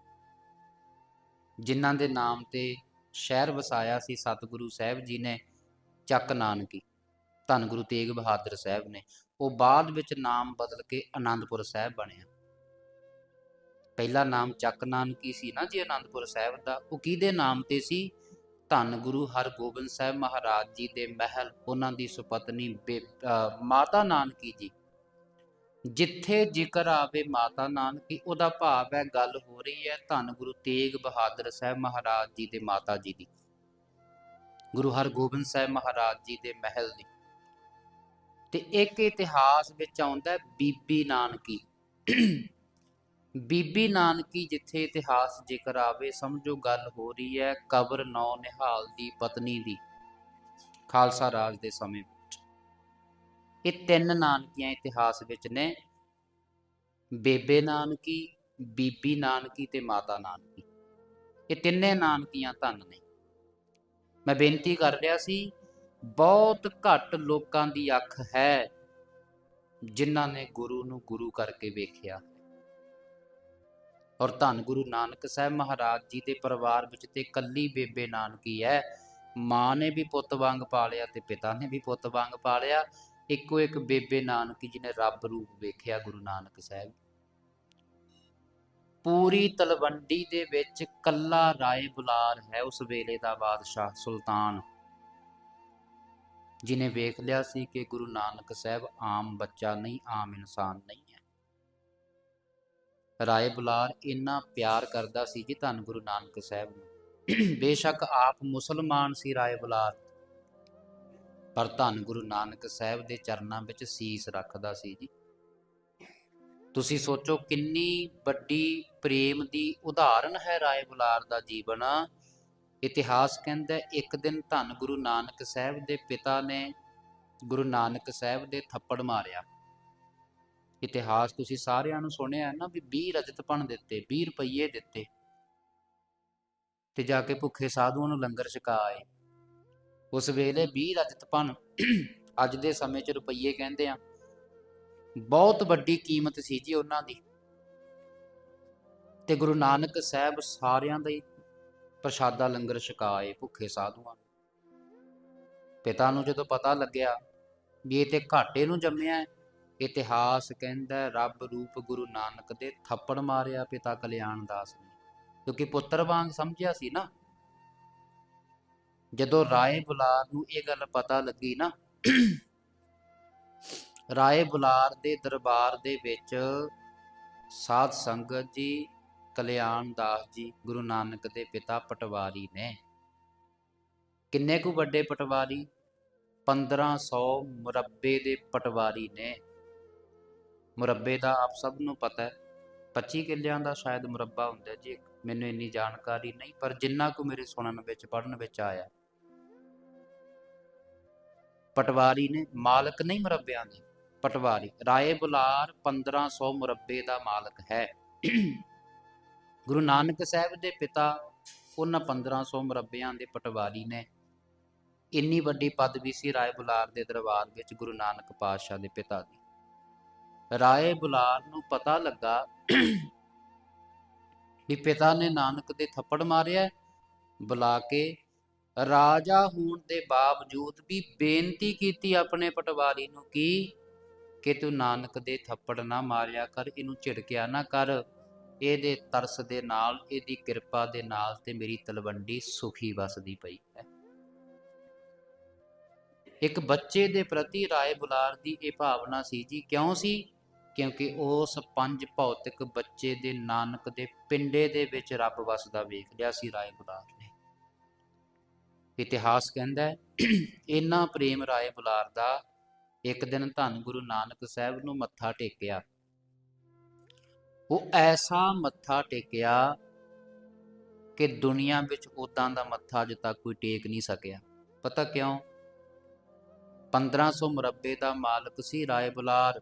ਜਿਨ੍ਹਾਂ ਦੇ ਨਾਮ ਤੇ ਸ਼ਹਿਰ ਵਸਾਇਆ ਸੀ ਸਤਿਗੁਰੂ ਸਾਹਿਬ ਜੀ ਨੇ, ਚੱਕ ਨਾਨਕੀ। ਧੰਨ ਗੁਰੂ ਤੇਗ ਬਹਾਦਰ ਸਾਹਿਬ ਨੇ। ਉਹ ਬਾਅਦ ਵਿੱਚ ਨਾਮ ਬਦਲ ਕੇ ਆਨੰਦਪੁਰ ਸਾਹਿਬ ਬਣਿਆ। ਪਹਿਲਾ ਨਾਮ ਚੱਕ ਨਾਨਕੀ ਸੀ ਨਾ ਜੀ ਆਨੰਦਪੁਰ ਸਾਹਿਬ ਦਾ, ਉਹ ਕਿਹਦੇ ਨਾਮ ਤੇ ਸੀ? ਧੰਨ ਗੁਰੂ ਹਰਗੋਬਿੰਦ ਸਾਹਿਬ ਮਹਾਰਾਜ ਜੀ ਦੇ ਮਹਿਲ, ਉਹਨਾਂ ਦੀ ਸੁਪਤਨੀ ਮਾਤਾ ਨਾਨਕੀ ਜੀ। ਜਿੱਥੇ ਜ਼ਿਕਰ ਆਵੇ ਮਾਤਾ ਨਾਨਕੀ, ਉਹਦਾ ਭਾਵ ਹੈ, ਗੱਲ ਹੋ ਰਹੀ ਹੈ, ਧੰਨ ਗੁਰੂ ਤੇਗ ਬਹਾਦਰ ਸਾਹਿਬ ਮਹਾਰਾਜ ਜੀ ਦੇ ਮਾਤਾ ਜੀ ਦੀ। ਗੁਰੂ ਹਰਗੋਬਿੰਦ ਸਾਹਿਬ ਮਹਾਰਾਜ ਜੀ ਦੇ ਮਹਿਲ ਦੀ। ਤੇ ਇੱਕ ਇਤਿਹਾਸ ਵਿੱਚ ਆਉਂਦਾ ਬੀਬੀ ਨਾਨਕੀ। ਬੀਬੀ ਨਾਨਕੀ ਜਿੱਥੇ ਇਤਿਹਾਸ ਜ਼ਿਕਰ ਆਵੇ, ਸਮਝੋ ਗੱਲ ਹੋ ਰਹੀ ਹੈ ਕਬਰ ਨੌ ਨਿਹਾਲ ਦੀ ਪਤਨੀ ਦੀ, ਖਾਲਸਾ ਰਾਜ ਦੇ ਸਮੇਂ ਵਿੱਚ। ਇਹ ਤਿੰਨ ਨਾਨਕੀਆਂ ਇਤਿਹਾਸ ਵਿੱਚ ਨੇ, ਬੇਬੇ ਨਾਨਕੀ, ਬੀਬੀ ਨਾਨਕੀ ਤੇ ਮਾਤਾ ਨਾਨਕੀ। ਇਹ ਤਿੰਨੇ ਨਾਨਕੀਆਂ ਧੰਨ ਨੇ। ਮੈਂ ਬੇਨਤੀ ਕਰ ਰਿਹਾ ਸੀ, ਬਹੁਤ ਘੱਟ ਲੋਕਾਂ ਦੀ ਅੱਖ ਹੈ ਜਿਨ੍ਹਾਂ ਨੇ ਗੁਰੂ ਨੂੰ ਗੁਰੂ ਕਰਕੇ ਵੇਖਿਆ। ਔਰ ਧੰਨ ਗੁਰੂ ਨਾਨਕ ਸਾਹਿਬ ਮਹਾਰਾਜ ਜੀ ਦੇ ਪਰਿਵਾਰ ਵਿੱਚ ਤੇ ਕੱਲੀ ਬੇਬੇ ਨਾਨਕੀ ਹੈ। ਮਾਂ ਨੇ ਵੀ ਪੁੱਤ ਵਾਂਗ ਪਾਲਿਆ ਤੇ ਪਿਤਾ ਨੇ ਵੀ ਪੁੱਤ ਵਾਂਗ ਪਾਲਿਆ। ਇੱਕੋ ਇੱਕ ਬੇਬੇ ਨਾਨਕੀ ਜੀ ਨੇ ਰੱਬ ਰੂਪ ਵੇਖਿਆ ਗੁਰੂ ਨਾਨਕ ਸਾਹਿਬ। ਪੂਰੀ ਤਲਵੰਡੀ ਦੇ ਵਿੱਚ ਕੱਲਾ ਰਾਏ ਬੁਲਾਰ ਹੈ ਉਸ ਵੇਲੇ ਦਾ ਬਾਦਸ਼ਾਹ ਸੁਲਤਾਨ। ਜਿਨੇ ਵੇਖ ਲਿਆ ਸੀ ਕਿ ਗੁਰੂ ਨਾਨਕ ਸਾਹਿਬ ਆਮ ਬੱਚਾ ਨਹੀਂ, ਆਮ ਇਨਸਾਨ ਨਹੀਂ। ਰਾਏ ਬੁਲਾਰ ਇੰਨਾ ਪਿਆਰ ਕਰਦਾ ਸੀ ਜੀ ਧੰਨ ਗੁਰੂ ਨਾਨਕ ਸਾਹਿਬ ਨੂੰ। ਬੇਸ਼ੱਕ ਆਪ ਮੁਸਲਮਾਨ ਸੀ ਰਾਏ ਬੁਲਾਰ, ਪਰ ਧੰਨ ਗੁਰੂ ਨਾਨਕ ਸਾਹਿਬ ਦੇ ਚਰਨਾਂ ਵਿੱਚ ਸੀਸ ਰੱਖਦਾ ਸੀ ਜੀ। ਤੁਸੀਂ ਸੋਚੋ ਕਿੰਨੀ ਵੱਡੀ ਪ੍ਰੇਮ ਦੀ ਉਦਾਹਰਨ ਹੈ ਰਾਏ ਬੁਲਾਰ ਦਾ ਜੀਵਨ। ਇਤਿਹਾਸ ਕਹਿੰਦਾ ਇੱਕ ਦਿਨ ਧੰਨ ਗੁਰੂ ਨਾਨਕ ਸਾਹਿਬ ਦੇ ਪਿਤਾ ਨੇ ਗੁਰੂ ਨਾਨਕ ਸਾਹਿਬ ਦੇ ਥੱਪੜ ਮਾਰਿਆ। ਇਤਿਹਾਸ ਤੁਸੀਂ ਸਾਰਿਆਂ ਨੂੰ ਸੁਣਿਆ ਨਾ ਵੀ 20 ਰਜਤ ਪਣ ਦਿੱਤੇ 20 ਰੁਪਏ ਦਿੱਤੇ। ਤੇ ਜਾ ਕੇ ਭੁੱਖੇ ਸਾਧੂਆਂ ਨੂੰ ਲੰਗਰ ਛਕਾ ਆਏ। ਉਸ ਵੇਲੇ 20 ਰਜਤ ਪਣ ਅੱਜ ਦੇ ਸਮੇਂ 'ਚ ਰੁਪਏ ਕਹਿੰਦੇ ਆ। ਬਹੁਤ ਵੱਡੀ ਕੀਮਤ ਸੀ ਜੀ ਉਹਨਾਂ ਦੀ। ਤੇ ਗੁਰੂ ਨਾਨਕ ਸਾਹਿਬ ਸਾਰਿਆਂ ਦਾ ਹੀ ਪ੍ਰਸ਼ਾਦਾ ਲੰਗਰ ਛਕਾਏ ਭੁੱਖੇ ਸਾਧੂਆਂ ਨੂੰ। ਪਿਤਾ ਨੂੰ ਜਦੋਂ ਪਤਾ ਲੱਗਿਆ ਵੀ ਇਹ ਤੇ ਘਾਟੇ ਨੂੰ ਜੰਮਿਆ ਹੈ ਇਤਿਹਾਸ ਕਹਿੰਦਾ, ਰੱਬ ਰੂਪ ਗੁਰੂ ਨਾਨਕ ਦੇ ਥੱਪੜ ਮਾਰਿਆ ਪਿਤਾ ਕਲਿਆਣ ਦਾਸ ਨੇ। ਕਿਉਂਕਿ ਪੁੱਤਰ ਵਾਂਗ ਸਮਝਿਆ ਸੀ ਨਾ। ਜਦੋਂ ਰਾਏ ਬੁਲਾਰ ਨੂੰ ਇਹ ਗੱਲ ਪਤਾ ਲੱਗੀ ਨਾ, ਰਾਏ ਬੁਲਾਰ ਦੇ ਦਰਬਾਰ ਦੇ ਵਿੱਚ ਸਾਧ ਸੰਗਤ ਜੀ, ਕਲਿਆਣ ਦਾਸ ਜੀ, ਗੁਰੂ ਨਾਨਕ ਦੇ ਪਿਤਾ ਪਟਵਾਰੀ ਨੇ। ਕਿੰਨੇ ਕੁ ਵੱਡੇ ਪਟਵਾਰੀ? 1500 ਮੁਰੱਬੇ ਦੇ ਪਟਵਾਰੀ ਨੇ। ਮੁਰੱਬੇ ਦਾ ਆਪ ਸਭ ਨੂੰ ਪਤਾ ਹੈ। 25 ਕਿੱਲਿਆਂ ਦਾ ਸ਼ਾਇਦ ਮੁਰੱਬਾ ਹੁੰਦਾ ਜੀ। ਮੈਨੂੰ ਇੰਨੀ ਜਾਣਕਾਰੀ ਨਹੀਂ, ਪਰ ਜਿੰਨਾ ਕੁ ਮੇਰੇ ਸੁਣਨ ਵਿੱਚ ਪੜਨ ਵਿੱਚ ਆਇਆ। ਪਟਵਾਰੀ ਨੇ ਮਾਲਕ ਨਹੀਂ ਮੁਰੱਬਿਆਂ ਦੇ, ਪਟਵਾਰੀ। ਰਾਏ ਬੁਲਾਰ 1500 ਮੁਰੱਬੇ ਦਾ ਮਾਲਕ ਹੈ। ਗੁਰੂ ਨਾਨਕ ਸਾਹਿਬ ਦੇ ਪਿਤਾ, ਉਹਨਾਂ 1500 ਮੁਰੱਬਿਆਂ ਦੇ ਪਟਵਾਰੀ ਨੇ। ਇੰਨੀ ਵੱਡੀ ਪਦਵੀ ਸੀ ਰਾਏ ਬੁਲਾਰ ਦੇ ਦਰਬਾਰ ਵਿੱਚ ਗੁਰੂ ਨਾਨਕ ਪਾਤਸ਼ਾਹ ਦੇ ਪਿਤਾ ਦੀ। ਰਾਏ ਬੁਲਾਰ ਨੂੰ ਪਤਾ ਲੱਗਾ ਵੀ ਪਿਤਾ ਨੇ ਨਾਨਕ ਦੇ ਥੱਪੜ ਮਾਰਿਆ ਬੁਲਾ ਕੇ ਰਾਜਾ ਹੋਣ ਦੇ ਬਾਵਜੂਦ ਵੀ ਬੇਨਤੀ ਕੀਤੀ ਆਪਣੇ ਪਟਵਾਰੀ ਨੂੰ ਕਿ ਕਿ ਤੂੰ ਨਾਨਕ ਦੇ ਥੱਪੜ ਨਾ ਮਾਰਿਆ ਕਰ, ਇਹਨੂੰ ਝਿੜਕਿਆ ਨਾ ਕਰ। ਇਹਦੇ ਤਰਸ ਦੇ ਨਾਲ, ਇਹਦੀ ਕਿਰਪਾ ਦੇ ਨਾਲ ਤੇ ਮੇਰੀ ਤਲਵੰਡੀ ਸੁਖੀ ਵਸਦੀ ਪਈ ਹੈ। ਇੱਕ ਬੱਚੇ ਦੇ ਪ੍ਰਤੀ ਰਾਏ ਬੁਲਾਰ ਦੀ ਇਹ ਭਾਵਨਾ ਸੀ ਜੀ, ਕਿਉਂ ਸੀ? ਕਿਉਂਕਿ ਉਸ ਪੰਜ ਭੌਤਿਕ ਬੱਚੇ ਦੇ ਨਾਨਕ ਦੇ ਪਿੰਡੇ ਦੇ ਵਿੱਚ ਰੱਬ ਵਸਦਾ ਵੇਖ ਲਿਆ ਸੀ ਰਾਏ ਬੁਲਾਰ ਨੇ। ਇਤਿਹਾਸ ਕਹਿੰਦਾ ਹੈ, ਇੰਨਾ ਪ੍ਰੇਮ ਰਾਏ ਬੁਲਾਰ ਦਾ ਇੱਕ ਦਿਨ ਧੰਨ ਗੁਰੂ ਨਾਨਕ ਸਾਹਿਬ ਨੂੰ ਮੱਥਾ ਟੇਕਿਆ। ਉਹ ਐਸਾ ਮੱਥਾ ਟੇਕਿਆ ਕਿ ਦੁਨੀਆ ਵਿੱਚ ਉਦਾਂ ਦਾ ਮੱਥਾ ਅਜੇ ਤੱਕ ਕੋਈ ਟੇਕ ਨਹੀਂ ਸਕਿਆ। ਪਤਾ ਕਿਉਂ? 1500 ਮੁਰੱਬੇ ਦਾ ਮਾਲਕ ਸੀ ਰਾਏ ਬੁਲਾਰ।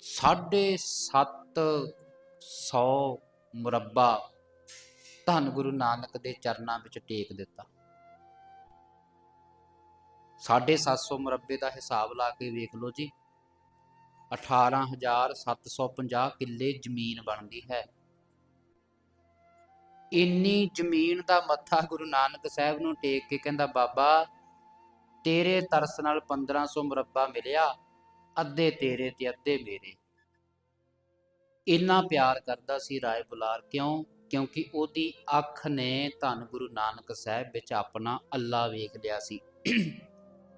ਸਾਢੇ ਸੱਤ ਸੌ ਮੁਰੱਬਾ ਧੰਨ ਗੁਰੂ ਨਾਨਕ ਦੇ ਚਰਨਾਂ ਵਿੱਚ ਟੇਕ ਦਿੱਤਾ। ਸਾਢੇ ਸੱਤ ਸੌ ਮੁਰੱਬੇ ਦਾ ਹਿਸਾਬ ਲਾ ਕੇ ਵੇਖ ਲਓ ਜੀ। 18750 ਕਿੱਲੇ ਜ਼ਮੀਨ ਬਣਦੀ ਹੈ। ਇੰਨੀ ਜ਼ਮੀਨ ਦਾ ਮੱਥਾ ਗੁਰੂ ਨਾਨਕ ਸਾਹਿਬ ਨੂੰ ਟੇਕ ਕੇ ਕਹਿੰਦਾ, ਬਾਬਾ, ਤੇਰੇ ਤਰਸ ਨਾਲ 1500 ਮੁਰੱਬਾ ਮਿਲਿਆ। ਅੱਧੇ ਤੇਰੇ ਤੇ ਅੱਧੇ ਮੇਰੇ। ਇੰਨਾ ਪਿਆਰ ਕਰਦਾ ਸੀ ਰਾਏ ਬੁਲਾਰ ਕਿਉਂ? ਕਿਉਂਕਿ ਉਹਦੀ ਅੱਖ ਨੇ ਧੰਨ ਗੁਰੂ ਨਾਨਕ ਸਾਹਿਬ ਵਿੱਚ ਆਪਣਾ ਅੱਲਾ ਵੇਖ ਲਿਆ ਸੀ।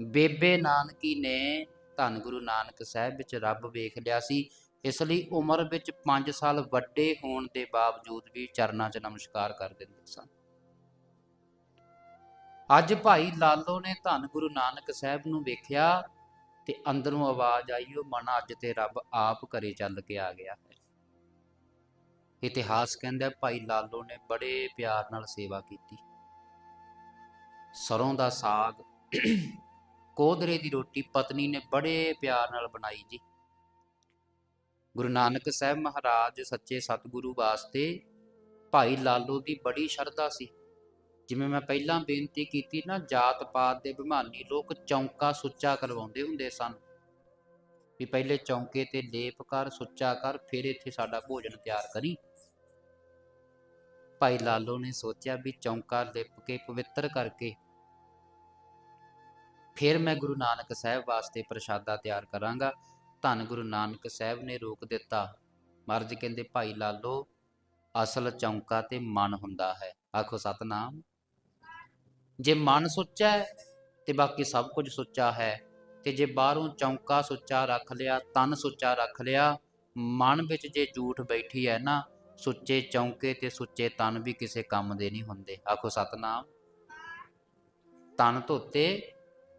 ਬੇਬੇ ਨਾਨਕੀ ਨੇ ਧੰਨ ਗੁਰੂ ਨਾਨਕ ਸਾਹਿਬ ਵਿੱਚ ਰੱਬ ਵੇਖ ਲਿਆ ਸੀ। ਇਸ ਲਈ ਉਮਰ ਵਿੱਚ 5 ਸਾਲ ਵੱਡੇ ਹੋਣ ਦੇ ਬਾਵਜੂਦ ਵੀ ਚਰਨਾਂ 'ਚ ਨਮਸਕਾਰ ਕਰ ਦਿੰਦੇ ਸਨ। ਅੱਜ ਭਾਈ ਲਾਲੋ ਨੇ ਧੰਨ ਗੁਰੂ ਨਾਨਕ ਸਾਹਿਬ ਨੂੰ ਵੇਖਿਆ ਤੇ ਅੰਦਰੋਂ ਆਵਾਜ਼ ਆਈ, ਉਹ ਮਨ ਅੱਜ ਤੇ ਰੱਬ ਆਪ ਘਰੇ ਚੱਲ ਕੇ ਆ ਗਿਆ ਹੈ। ਇਤਿਹਾਸ ਕਹਿੰਦਾ ਭਾਈ ਲਾਲੋ ਨੇ ਬੜੇ ਪਿਆਰ ਨਾਲ ਸੇਵਾ ਕੀਤੀ। ਸਰੋਂ ਦਾ ਸਾਗ ਕੋਦਰੇ ਦੀ ਰੋਟੀ ਪਤਨੀ ਨੇ ਬੜੇ ਪਿਆਰ ਨਾਲ ਬਣਾਈ ਜੀ। ਗੁਰੂ ਨਾਨਕ ਸਾਹਿਬ ਮਹਾਰਾਜ ਸੱਚੇ ਸਤਿਗੁਰੂ ਵਾਸਤੇ ਭਾਈ ਲਾਲੋ ਦੀ ਬੜੀ ਸ਼ਰਧਾ ਸੀ। ਜਿਵੇਂ ਮੈਂ ਪਹਿਲਾਂ ਬੇਨਤੀ ਕੀਤੀ ਨਾ, ਜਾਤ ਪਾਤ ਦੇ ਬਿਮਾਨੀ ਲੋਕ ਚੌਂਕਾ ਸੁੱਚਾ ਕਰਵਾਉਂਦੇ ਹੁੰਦੇ ਸਨ। ਵੀ ਪਹਿਲੇ ਚੌਂਕੇ ਤੇ ਲੇਪ ਕਰ, ਸੁੱਚਾ ਕਰ, ਫਿਰ ਇੱਥੇ ਸਾਡਾ ਭੋਜਨ ਤਿਆਰ ਕਰੀ। ਭਾਈ ਲਾਲੋ ਨੇ ਸੋਚਿਆ ਵੀ ਚੌਂਕਾ ਲਿਪ ਕੇ ਪਵਿੱਤਰ ਕਰਕੇ ਫਿਰ ਮੈਂ ਗੁਰੂ ਨਾਨਕ ਸਾਹਿਬ ਵਾਸਤੇ ਪ੍ਰਸ਼ਾਦਾ ਤਿਆਰ ਕਰਾਂਗਾ। ਧੰਨ ਗੁਰੂ ਨਾਨਕ ਸਾਹਿਬ ਨੇ ਰੋਕ ਦਿੱਤਾ। ਮਹਾਰਾਜ ਕਹਿੰਦੇ, ਭਾਈ ਲਾਲੋ, ਅਸਲ ਚੌਂਕਾ ਤੇ ਮਨ ਹੁੰਦਾ ਹੈ। ਆਖੋ, ਸਤਨਾਮ ਜੇ ਮਨ ਸੁੱਚਾ ਹੈ ਤੇ ਬਾਕੀ ਸਭ ਕੁਝ ਸੁੱਚਾ ਹੈ, ਤੇ ਜੇ ਬਾਹਰੋਂ ਚੌਂਕਾ ਸੁੱਚਾ ਰੱਖ ਲਿਆ, ਤਨ ਸੁੱਚਾ ਰੱਖ ਲਿਆ, ਮਨ ਵਿੱਚ ਜੇ ਝੂਠ ਬੈਠੀ ਹੈ ਨਾ, ਸੁੱਚੇ ਚੌਂਕੇ ਤੇ ਸੁੱਚੇ ਤਨ ਵੀ ਕਿਸੇ ਕੰਮ ਦੇ ਨਹੀਂ ਹੁੰਦੇ। ਆਖੋ ਸਤਨਾਮ। ਤਨ ਧੋਤੇ,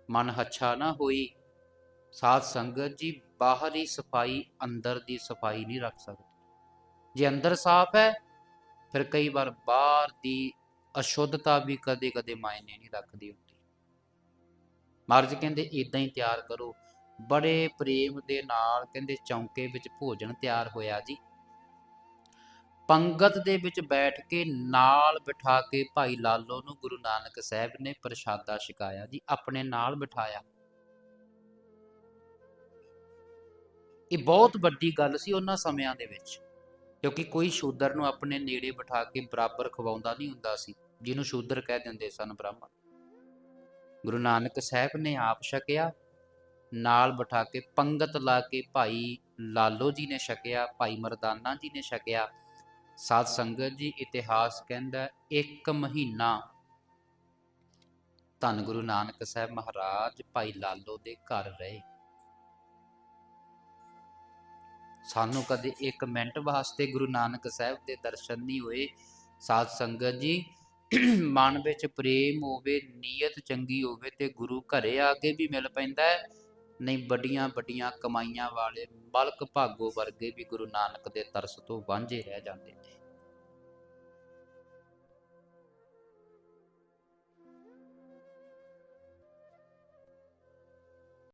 ਮਨ ਹੱਛਾ ਨਾ ਹੋਈ, ਸਾਧ ਸੰਗਤ ਜੀ, ਬਾਹਰੀ ਸਫ਼ਾਈ ਅੰਦਰ ਦੀ ਸਫ਼ਾਈ ਨਹੀਂ ਰੱਖ ਸਕਦੀ। ਜੇ ਅੰਦਰ ਸਾਫ਼ ਹੈ, ਫਿਰ ਕਈ ਵਾਰ ਬਾਹਰ ਦੀ ਅਸ਼ੁੱਧਤਾ ਵੀ ਕਦੇ-ਕਦੇ ਮਾਇਨੇ ਨਹੀਂ ਰੱਖਦੀ ਹੁੰਦੀ। ਮਹਾਰਾਜ ਕਹਿੰਦੇ ਇਦਾਂ ਹੀ ਤਿਆਰ ਕਰੋ। ਬੜੇ ਪ੍ਰੇਮ ਦੇ ਨਾਲ ਕਹਿੰਦੇ, ਚੌਂਕੇ ਵਿੱਚ ਭੋਜਨ ਤਿਆਰ ਹੋਇਆ ਜੀ। ਪੰਗਤ ਦੇ ਵਿੱਚ ਬੈਠ ਕੇ ਨਾਲ ਬਿਠਾ ਕੇ ਭਾਈ ਲਾਲੋ ਨੂੰ ਗੁਰੂ ਨਾਨਕ ਸਾਹਿਬ ਨੇ ਪ੍ਰਸ਼ਾਦਾ ਛਕਾਇਆ ਜੀ, ਆਪਣੇ ਨਾਲ ਬਿਠਾਇਆ। ਇਹ ਬਹੁਤ ਵੱਡੀ ਗੱਲ ਸੀ ਉਹਨਾਂ ਸਮਿਆਂ ਦੇ ਵਿੱਚ। ਕਿਉਂਕਿ ਕੋਈ ਸ਼ੂਦਰ ਨੂੰ ਆਪਣੇ ਨੇੜੇ ਬਿਠਾ ਕੇ ਬਰਾਬਰ ਖਵਾਉਂਦਾ ਨਹੀਂ ਹੁੰਦਾ ਸੀ, ਜਿਹਨੂੰ ਸ਼ੂਦਰ ਕਹਿ ਦਿੰਦੇ ਸਨ ਬ੍ਰਾਹਮਣ। ਗੁਰੂ ਨਾਨਕ ਸਾਹਿਬ ਨੇ ਆਪ ਛਕਿਆ, ਨਾਲ ਬਿਠਾ ਕੇ ਪੰਗਤ ਲਾ ਕੇ ਭਾਈ ਲਾਲੋ ਜੀ ਨੇ ਛਕਿਆ, ਭਾਈ ਮਰਦਾਨਾ ਜੀ ਨੇ ਛਕਿਆ। ਸਾਧ ਸੰਗਤ ਜੀ ਇਤਿਹਾਸ ਕਹਿੰਦਾ, ਇੱਕ ਮਹੀਨਾ ਧੰਨ ਗੁਰੂ ਨਾਨਕ ਸਾਹਿਬ ਮਹਾਰਾਜ ਭਾਈ ਲਾਲੋ ਦੇ ਘਰ ਰਹੇ। ਸਾਨੂੰ ਕਦੇ ਇੱਕ ਮਿੰਟ ਵਾਸਤੇ ਗੁਰੂ ਨਾਨਕ ਸਾਹਿਬ ਦੇ ਦਰਸ਼ਨ ਨਹੀਂ ਹੋਏ। ਸਾਧ ਸੰਗਤ ਜੀ, ਮਨ ਵਿੱਚ ਪ੍ਰੇਮ ਹੋਵੇ, ਨੀਅਤ ਚੰਗੀ ਹੋਵੇ ਤੇ ਗੁਰੂ ਘਰੇ ਆ ਕੇ ਵੀ ਮਿਲ ਪੈਂਦਾ ਹੈ। ਨਹੀਂ ਵੱਡੀਆਂ ਵੱਡੀਆਂ ਕਮਾਈਆਂ ਵਾਲੇ ਮਲਕ ਭਾਗੋ ਵਰਗੇ ਵੀ ਗੁਰੂ ਨਾਨਕ ਦੇ ਤਰਸ ਤੋਂ ਵਾਂਝੇ ਰਹਿ ਜਾਂਦੇ ਨੇ।